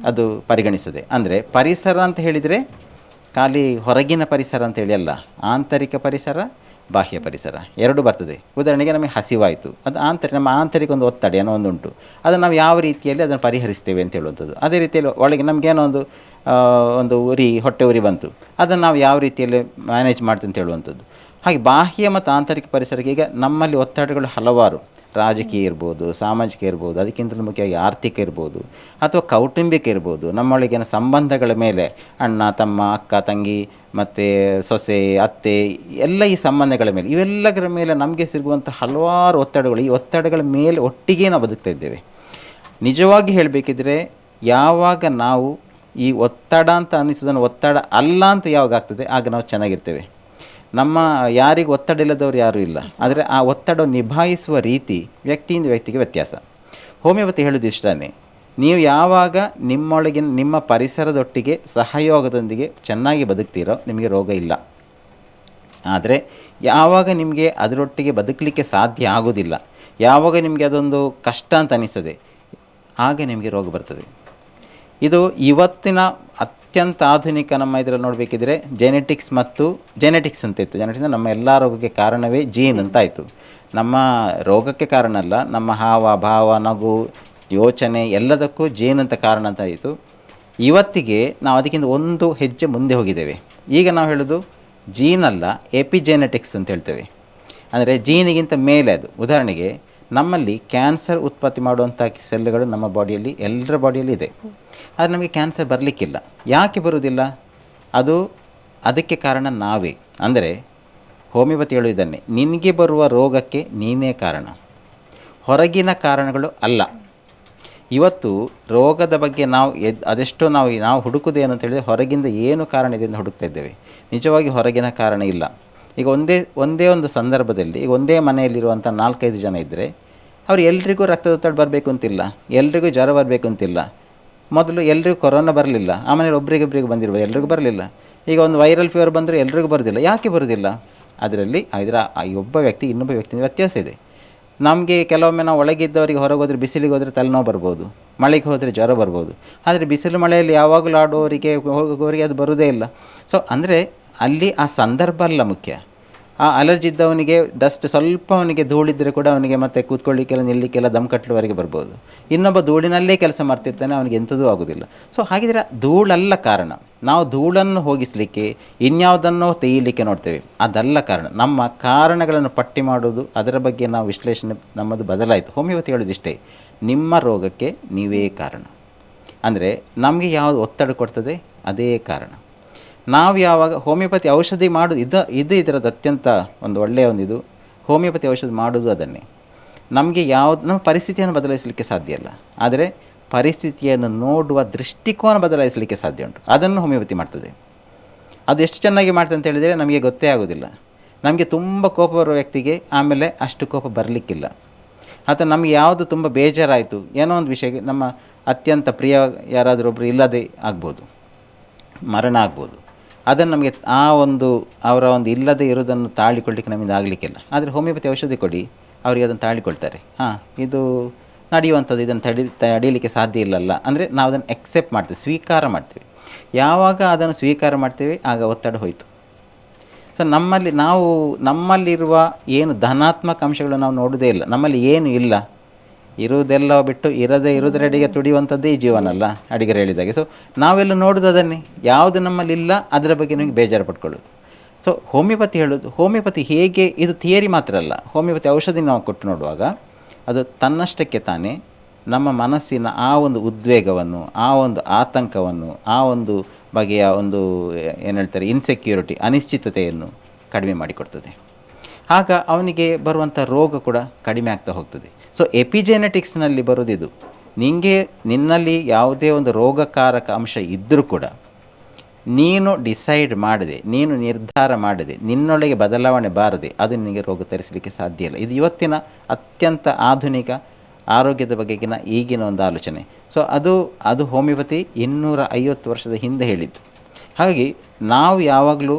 ಅದು ಪರಿಗಣಿಸ್ತದೆ ಅಂದರೆ ಪರಿಸರ ಅಂತ ಹೇಳಿದರೆ ಖಾಲಿ ಹೊರಗಿನ ಪರಿಸರ ಅಂತೇಳಿ ಅಲ್ಲ, ಆಂತರಿಕ ಪರಿಸರ, ಬಾಹ್ಯ ಪರಿಸರ, ಎರಡು ಬರ್ತದೆ. ಉದಾಹರಣೆಗೆ ನಮಗೆ ಹಸಿವಾಯಿತು, ಅದು ಆಂತರಿಕ ನಮ್ಮ ಆಂತರಿಕ ಒಂದು ಒತ್ತಡ ಏನೋ ಒಂದು ಉಂಟು. ಅದನ್ನು ನಾವು ಯಾವ ರೀತಿಯಲ್ಲಿ ಅದನ್ನು ಪರಿಹರಿಸ್ತೇವೆ ಅಂತ ಹೇಳುವಂಥದ್ದು. ಅದೇ ರೀತಿಯಲ್ಲಿ ಒಳಗೆ ನಮಗೇನೋ ಒಂದು ಒಂದು ಉರಿ, ಹೊಟ್ಟೆ ಉರಿ ಬಂತು. ಅದನ್ನು ನಾವು ಯಾವ ರೀತಿಯಲ್ಲಿ ಮ್ಯಾನೇಜ್ ಮಾಡ್ತೀವಿ ಅಂತ ಹೇಳುವಂಥದ್ದು. ಹಾಗೆ ಬಾಹ್ಯ ಮತ್ತು ಆಂತರಿಕ ಪರಿಸರಕ್ಕೆ ಈಗ ನಮ್ಮಲ್ಲಿ ಒತ್ತಡಗಳು ಹಲವಾರು. ರಾಜಕೀಯ ಇರ್ಬೋದು, ಸಾಮಾಜಿಕ ಇರ್ಬೋದು, ಅದಕ್ಕಿಂತಲೂ ಮುಖ್ಯವಾಗಿ ಆರ್ಥಿಕ ಇರ್ಬೋದು, ಅಥವಾ ಕೌಟುಂಬಿಕ ಇರ್ಬೋದು. ನಮ್ಮೊಳಗಿನ ಸಂಬಂಧಗಳ ಮೇಲೆ ಅಣ್ಣ, ತಮ್ಮ, ಅಕ್ಕ, ತಂಗಿ, ಮತ್ತು ಸೊಸೆ, ಅತ್ತೆ, ಎಲ್ಲ ಈ ಸಂಬಂಧಗಳ ಮೇಲೆ, ಇವೆಲ್ಲದರ ಮೇಲೆ ನಮಗೆ ಸಿಗುವಂಥ ಹಲವಾರು ಒತ್ತಡಗಳು, ಈ ಒತ್ತಡಗಳ ಮೇಲೆ ಒಟ್ಟಿಗೆ ನಾವು ಬದುಕ್ತಾ ಇದ್ದೇವೆ. ನಿಜವಾಗಿ ಹೇಳಬೇಕಿದ್ರೆ, ಯಾವಾಗ ನಾವು ಈ ಒತ್ತಡ ಅಂತ ಅನ್ನಿಸೋದನ್ನು ಒತ್ತಡ ಅಲ್ಲ ಅಂತ ಯಾವಾಗ ಆಗ್ತದೆ, ಆಗ ನಾವು ಚೆನ್ನಾಗಿರ್ತೇವೆ. ನಮ್ಮ ಯಾರಿಗೆ ಒತ್ತಡ ಇಲ್ಲದವರು ಯಾರೂ ಇಲ್ಲ. ಆದರೆ ಆ ಒತ್ತಡ ನಿಭಾಯಿಸುವ ರೀತಿ ವ್ಯಕ್ತಿಯಿಂದ ವ್ಯಕ್ತಿಗೆ ವ್ಯತ್ಯಾಸ. ಹೋಮಿಯೋಪತಿ ಹೇಳೋದು ಇಷ್ಟನೇ. ನೀವು ಯಾವಾಗ ನಿಮ್ಮೊಳಗಿನ, ನಿಮ್ಮ ಪರಿಸರದೊಟ್ಟಿಗೆ ಸಹಯೋಗದೊಂದಿಗೆ ಚೆನ್ನಾಗಿ ಬದುಕ್ತೀರೋ ನಿಮಗೆ ರೋಗ ಇಲ್ಲ. ಆದರೆ ಯಾವಾಗ ನಿಮಗೆ ಅದರೊಟ್ಟಿಗೆ ಬದುಕಲಿಕ್ಕೆ ಸಾಧ್ಯ ಆಗೋದಿಲ್ಲ, ಯಾವಾಗ ನಿಮಗೆ ಅದೊಂದು ಕಷ್ಟ ಅಂತ ಅನಿಸ್ತದೆ ಆಗ ನಿಮಗೆ ರೋಗ ಬರ್ತದೆ. ಇದು ಇವತ್ತಿನ ಅತ್ಯಂತ ಆಧುನಿಕ ನಮ್ಮ ಇದರಲ್ಲಿ ನೋಡಬೇಕಿದ್ರೆ ಜೆನೆಟಿಕ್ಸ್ ಮತ್ತು ಜೆನೆಟಿಕ್ಸ್ ಅಂತ ಇತ್ತು ಜೆನೆಟಿಕ್ಸ್ ನಮ್ಮ ಎಲ್ಲ ರೋಗಕ್ಕೆ ಕಾರಣವೇ ಜೀನ್ ಅಂತ ಆಯಿತು ನಮ್ಮ ರೋಗಕ್ಕೆ ಕಾರಣ ಅಲ್ಲ, ನಮ್ಮ ಹಾವ, ಭಾವ, ನಗು, ಯೋಚನೆ ಎಲ್ಲದಕ್ಕೂ ಜೀನ್ ಅಂತ ಕಾರಣ ಅಂತ ಆಯಿತು. ಇವತ್ತಿಗೆ ನಾವು ಅದಕ್ಕಿಂತ ಒಂದು ಹೆಜ್ಜೆ ಮುಂದೆ ಹೋಗಿದ್ದೇವೆ. ಈಗ ನಾವು ಹೇಳೋದು ಅಲ್ಲ ಎಪಿಜೆನೆಟಿಕ್ಸ್ ಅಂತ ಹೇಳ್ತೇವೆ. ಅಂದರೆ ಜೀನಿಗಿಂತ ಮೇಲೆ ಅದು. ಉದಾಹರಣೆಗೆ ನಮ್ಮಲ್ಲಿ ಕ್ಯಾನ್ಸರ್ ಉತ್ಪತ್ತಿ ಮಾಡುವಂಥ ಸೆಲ್ಗಳು ನಮ್ಮ ಬಾಡಿಯಲ್ಲಿ, ಎಲ್ಲರ ಬಾಡಿಯಲ್ಲಿ ಇದೆ. ಆದರೆ ನಮಗೆ ಕ್ಯಾನ್ಸರ್ ಬರಲಿಕ್ಕಿಲ್ಲ. ಯಾಕೆ ಬರುವುದಿಲ್ಲ? ಅದು ಅದಕ್ಕೆ ಕಾರಣ ನಾವೇ. ಅಂದರೆ ಹೋಮಿಯೋಪತಿ ಹೇಳುವುದನ್ನೇ ನಿನಗೆ ಬರುವ ರೋಗಕ್ಕೆ ನೀನೇ ಕಾರಣ. ಹೊರಗಿನ ಕಾರಣಗಳು ಅಲ್ಲ. ಇವತ್ತು ರೋಗದ ಬಗ್ಗೆ ನಾವು ಎದ್, ಅದೆಷ್ಟೋ ನಾವು ನಾವು ಹುಡುಕುವುದೇನು ಅಂತ ಹೇಳಿದರೆ ಹೊರಗಿಂದ ಏನು ಕಾರಣ ಇದೆ ಅಂತ ಹುಡುಕ್ತಾ ಇದ್ದೇವೆ. ನಿಜವಾಗಿ ಹೊರಗಿನ ಕಾರಣ ಇಲ್ಲ. ಈಗ ಒಂದೇ ಒಂದೇ ಒಂದು ಸಂದರ್ಭದಲ್ಲಿ, ಈಗ ಒಂದೇ ಮನೆಯಲ್ಲಿರುವಂಥ ನಾಲ್ಕೈದು ಜನ ಇದ್ದರೆ ಅವ್ರು ಎಲ್ರಿಗೂ ರಕ್ತದೊತ್ತಡ ಬರಬೇಕು ಅಂತಿಲ್ಲ, ಎಲ್ರಿಗೂ ಜ್ವರ ಬರಬೇಕು ಅಂತಿಲ್ಲ. ಮೊದಲು ಎಲ್ರಿಗೂ ಕೊರೋನಾ ಬರಲಿಲ್ಲ, ಆ ಮನೇಲಿ ಒಬ್ರಿಗೊಬ್ರಿಗೆ ಬಂದಿರ್ಬೋದು ಎಲ್ರಿಗೂ ಬರಲಿಲ್ಲ. ಈಗ ಒಂದು ವೈರಲ್ ಫೀವರ್ ಬಂದರೆ ಎಲ್ರಿಗೂ ಬರೋದಿಲ್ಲ, ಯಾಕೆ ಬರೋದಿಲ್ಲ? ಅದರಲ್ಲಿ ಇದರ ಆ ಒಬ್ಬ ವ್ಯಕ್ತಿ, ಇನ್ನೊಬ್ಬ ವ್ಯಕ್ತಿಯಿಂದ ವ್ಯತ್ಯಾಸ ಇದೆ. ನಮಗೆ ಕೆಲವೊಮ್ಮೆ ನಾವು ಒಳಗಿದ್ದವರಿಗೆ ಹೊರಗೆ ಹೋದರೆ ಬಿಸಿಲಿಗೆ ಹೋದರೆ ತಲೆನೋವು ಬರ್ಬೋದು, ಮಳೆಗೆ ಹೋದರೆ ಜ್ವರ ಬರ್ಬೋದು. ಆದರೆ ಬಿಸಿಲು ಮಳೆಯಲ್ಲಿ ಯಾವಾಗಲೂ ಆಡೋರಿಗೆ ಹೋಗೋರಿಗೆ ಅದು ಬರೋದೇ ಇಲ್ಲ. ಸೊ ಅಂದರೆ ಅಲ್ಲಿ ಆ ಸಂದರ್ಭ ಅಲ್ಲ ಮುಖ್ಯ. ಆ ಅಲರ್ಜಿ ಇದ್ದವನಿಗೆ ಡಸ್ಟ್ ಸ್ವಲ್ಪ ಅವನಿಗೆ ಧೂಳಿದ್ರೆ ಕೂಡ ಅವನಿಗೆ ಮತ್ತೆ ಕೂತ್ಕೊಳ್ಳಿಕ್ಕೆಲ್ಲ, ನಿಲ್ಲಿಕ್ಕೆಲ್ಲ ದಮ್ ಕಟ್ಟಲುವರೆಗೆ ಬರ್ಬೋದು. ಇನ್ನೊಬ್ಬ ಧೂಳಿನಲ್ಲೇ ಕೆಲಸ ಮಾಡ್ತಿರ್ತಾನೆ, ಅವನಿಗೆ ಎಂಥದೂ ಆಗೋದಿಲ್ಲ. ಸೊ ಹಾಗಿದ್ರೆ ಧೂಳಲ್ಲ ಕಾರಣ. ನಾವು ಧೂಳನ್ನು ಹೋಗಿಸಲಿಕ್ಕೆ, ಇನ್ಯಾವುದನ್ನೋ ತೆಯಲಿಕ್ಕೆ ನೋಡ್ತೇವೆ. ಅದಲ್ಲ ಕಾರಣ. ನಮ್ಮ ಕಾರಣಗಳನ್ನು ಪಟ್ಟಿ ಮಾಡೋದು ಅದರ ಬಗ್ಗೆ ನಾವು ವಿಶ್ಲೇಷಣೆ, ನಮ್ಮದು ಬದಲಾಯಿತು. ಹೋಮಿಯೋಪತಿ ಹೇಳೋದಿಷ್ಟೇ ನಿಮ್ಮ ರೋಗಕ್ಕೆ ನೀವೇ ಕಾರಣ. ಅಂದರೆ ನಮಗೆ ಯಾವುದು ಒತ್ತಡ ಕೊಡ್ತದೆ, ಅದೇ ಕಾರಣ. ನಾವು ಯಾವಾಗ ಹೋಮಿಯೋಪತಿ ಔಷಧಿ ಮಾಡೋದು ಇದು ಇದು ಇದರದ್ದು ಅತ್ಯಂತ ಒಂದು ಒಳ್ಳೆಯ ಒಂದು ಇದು. ಹೋಮಿಯೋಪತಿ ಔಷಧಿ ಮಾಡೋದು ಅದನ್ನೇ. ನಮಗೆ ಯಾವುದು ನಮ್ಮ ಪರಿಸ್ಥಿತಿಯನ್ನು ಬದಲಾಯಿಸಲಿಕ್ಕೆ ಸಾಧ್ಯ ಇಲ್ಲ. ಆದರೆ ಪರಿಸ್ಥಿತಿಯನ್ನು ನೋಡುವ ದೃಷ್ಟಿಕೋನ ಬದಲಾಯಿಸಲಿಕ್ಕೆ ಸಾಧ್ಯ ಉಂಟು. ಅದನ್ನು ಹೋಮಿಯೋಪತಿ ಮಾಡ್ತದೆ. ಅದು ಎಷ್ಟು ಚೆನ್ನಾಗಿ ಮಾಡ್ತದೆ ಅಂತ ಹೇಳಿದರೆ ನಮಗೆ ಗೊತ್ತೇ ಆಗೋದಿಲ್ಲ. ನಮಗೆ ತುಂಬ ಕೋಪ ಬರುವ ವ್ಯಕ್ತಿಗೆ ಆಮೇಲೆ ಅಷ್ಟು ಕೋಪ ಬರಲಿಕ್ಕಿಲ್ಲ. ಅಥವಾ ನಮಗೆ ಯಾವುದು ತುಂಬ ಬೇಜಾರಾಯಿತು. ಏನೋ ಒಂದು ವಿಷಯಕ್ಕೆ ನಮ್ಮ ಅತ್ಯಂತ ಪ್ರಿಯ ಯಾರಾದರೂ ಒಬ್ಬರು ಇಲ್ಲದೆ ಆಗ್ಬೋದು. ಮರಣ ಆಗ್ಬೋದು. ಅದನ್ನು ನಮಗೆ ಆ ಒಂದು, ಅವರ ಒಂದು ಇಲ್ಲದೆ ಇರೋದನ್ನು ತಾಳಿಕೊಳ್ಳಿಕ್ಕೆ ನಮ್ಮಿಂದ ಆಗಲಿಕ್ಕಿಲ್ಲ. ಆದರೆ ಹೋಮಿಯೋಪತಿ ಔಷಧಿ ಕೊಡಿ, ಅವರಿಗೆ ಅದನ್ನು ತಾಳಿಕೊಳ್ತಾರೆ. ಹಾಂ, ಇದು ನಡೆಯುವಂಥದ್ದು, ಇದನ್ನು ತಡಿ, ತಡೀಲಿಕ್ಕೆ ಸಾಧ್ಯ ಇಲ್ಲಲ್ಲ. ಅಂದರೆ ನಾವು ಅದನ್ನು ಎಕ್ಸೆಪ್ಟ್ ಮಾಡ್ತೀವಿ, ಸ್ವೀಕಾರ ಮಾಡ್ತೀವಿ. ಯಾವಾಗ ಅದನ್ನು ಸ್ವೀಕಾರ ಮಾಡ್ತೀವಿ, ಆಗ ಒತ್ತಡ ಹೋಯಿತು. ಸೊ ನಮ್ಮಲ್ಲಿ ನಾವು, ನಮ್ಮಲ್ಲಿರುವ ಏನು ಧನಾತ್ಮಕ ಅಂಶಗಳು ನಾವು ನೋಡೋದೇ ಇಲ್ಲ. ನಮ್ಮಲ್ಲಿ ಏನು ಇಲ್ಲ ಇರುವುದೆಲ್ಲ ಬಿಟ್ಟು ಇರದೇ ಇರುವುದರೆಡೆಗೆ ತುಡಿಯುವಂಥದ್ದೇ ಈ ಜೀವನ ಅಲ್ಲ ಅಡಿಗರು ಹೇಳಿದಾಗೆ. ಸೊ ನಾವೆಲ್ಲ ನೋಡೋದು ಅದನ್ನೇ. ಯಾವುದು ನಮ್ಮಲ್ಲಿ ಇಲ್ಲ, ಅದರ ಬಗ್ಗೆ ನಿಮಗೆ ಬೇಜಾರು ಪಟ್ಕೊಳ್ಳೋದು. ಸೊ ಹೋಮಿಯೋಪತಿ ಹೇಳೋದು, ಹೋಮಿಯೋಪತಿ ಹೇಗೆ, ಇದು ಥಿಯರಿ ಮಾತ್ರ ಅಲ್ಲ. ಹೋಮಿಯೋಪತಿ ಔಷಧಿ ನಾವು ಕೊಟ್ಟು ನೋಡುವಾಗ ಅದು ತನ್ನಷ್ಟಕ್ಕೆ ತಾನೇ ನಮ್ಮ ಮನಸ್ಸಿನ ಆ ಒಂದು ಉದ್ವೇಗವನ್ನು, ಆ ಒಂದು ಆತಂಕವನ್ನು, ಆ ಒಂದು ಬಗೆಯ ಒಂದು, ಏನು ಹೇಳ್ತಾರೆ ಇನ್ಸೆಕ್ಯೂರಿಟಿ ಅನಿಶ್ಚಿತತೆಯನ್ನು ಕಡಿಮೆ ಮಾಡಿಕೊಡ್ತದೆ. ಆಗ ಅವನಿಗೆ ಬರುವಂಥ ರೋಗ ಕೂಡ ಕಡಿಮೆ ಆಗ್ತಾ ಹೋಗ್ತದೆ. ಸೊ ಎಪಿಜೆನೆಟಿಕ್ಸ್ನಲ್ಲಿ ಬರೋದಿದು. ನಿಮಗೆ ನಿನ್ನಲ್ಲಿ ಯಾವುದೇ ಒಂದು ರೋಗಕಾರಕ ಅಂಶ ಇದ್ದರೂ ಕೂಡ ನೀನು ಡಿಸೈಡ್ ಮಾಡದೆ, ನೀನು ನಿರ್ಧಾರ ಮಾಡದೆ, ನಿನ್ನೊಳಗೆ ಬದಲಾವಣೆ ಬಾರದೆ ಅದು ನಿನಗೆ ರೋಗ ತರಿಸಲಿಕ್ಕೆ ಸಾಧ್ಯ ಇಲ್ಲ. ಇದು ಇವತ್ತಿನ ಅತ್ಯಂತ ಆಧುನಿಕ ಆರೋಗ್ಯದ ಬಗೆಗಿನ ಈಗಿನ ಒಂದು ಆಲೋಚನೆ. ಸೊ ಅದು ಅದು ಹೋಮಿಯೋಪತಿ ಇನ್ನೂರ ಐವತ್ತು ವರ್ಷದ ಹಿಂದೆ ಹೇಳಿದ್ದು. ಹಾಗಾಗಿ ನಾವು ಯಾವಾಗಲೂ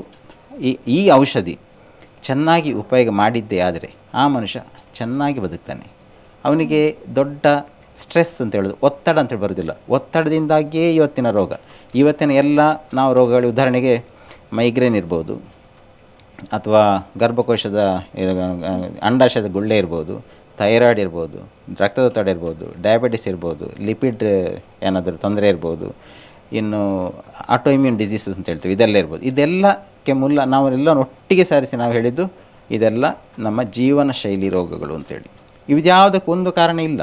ಈ ಈ ಔಷಧಿ ಚೆನ್ನಾಗಿ ಉಪಯೋಗ ಮಾಡಿದ್ದೇ ಆದರೆ ಆ ಮನುಷ್ಯ ಚೆನ್ನಾಗಿ ಬದುಕ್ತಾನೆ. ಅವನಿಗೆ ದೊಡ್ಡ ಸ್ಟ್ರೆಸ್ ಅಂತ ಹೇಳೋದು, ಒತ್ತಡ ಅಂತ ಹೇಳಿ ಬರೋದಿಲ್ಲ ಒತ್ತಡದಿಂದಾಗಿಯೇ ಇವತ್ತಿನ ರೋಗ. ಇವತ್ತಿನ ಎಲ್ಲ ನಾವು ರೋಗಗಳು ಉದಾಹರಣೆಗೆ ಮೈಗ್ರೇನ್ ಇರ್ಬೋದು, ಅಥವಾ ಗರ್ಭಕೋಶದ ಅಂಡಾಶಯದ ಗುಳ್ಳೆ ಇರ್ಬೋದು, ಥೈರಾಯ್ಡ್ ಇರ್ಬೋದು, ರಕ್ತದೊತ್ತಡ ಇರ್ಬೋದು, ಡಯಾಬಿಟಿಸ್ ಇರ್ಬೋದು, ಲಿಪಿಡ್, ಏನಾದರೂ ತೊಂದರೆ ಇರ್ಬೋದು, ಇನ್ನು ಆಟೋಇಮ್ಯೂನ್ ಡಿಸೀಸಸ್ ಅಂತ ಹೇಳ್ತೀವಿ, ಇದೆಲ್ಲ ಇರ್ಬೋದು. ಇದೆಲ್ಲಕ್ಕೆ ಮುಲ್ಲ ನಾವೆಲ್ಲ ಒಟ್ಟಿಗೆ ಸಾರಿಸಿ ನಾವು ಹೇಳಿದ್ದು, ಇದೆಲ್ಲ ನಮ್ಮ ಜೀವನ ಶೈಲಿ ರೋಗಗಳು ಅಂತೇಳಿ. ಇವ್ಯಾವುದಕ್ಕೆ ಒಂದು ಕಾರಣ ಇಲ್ಲ.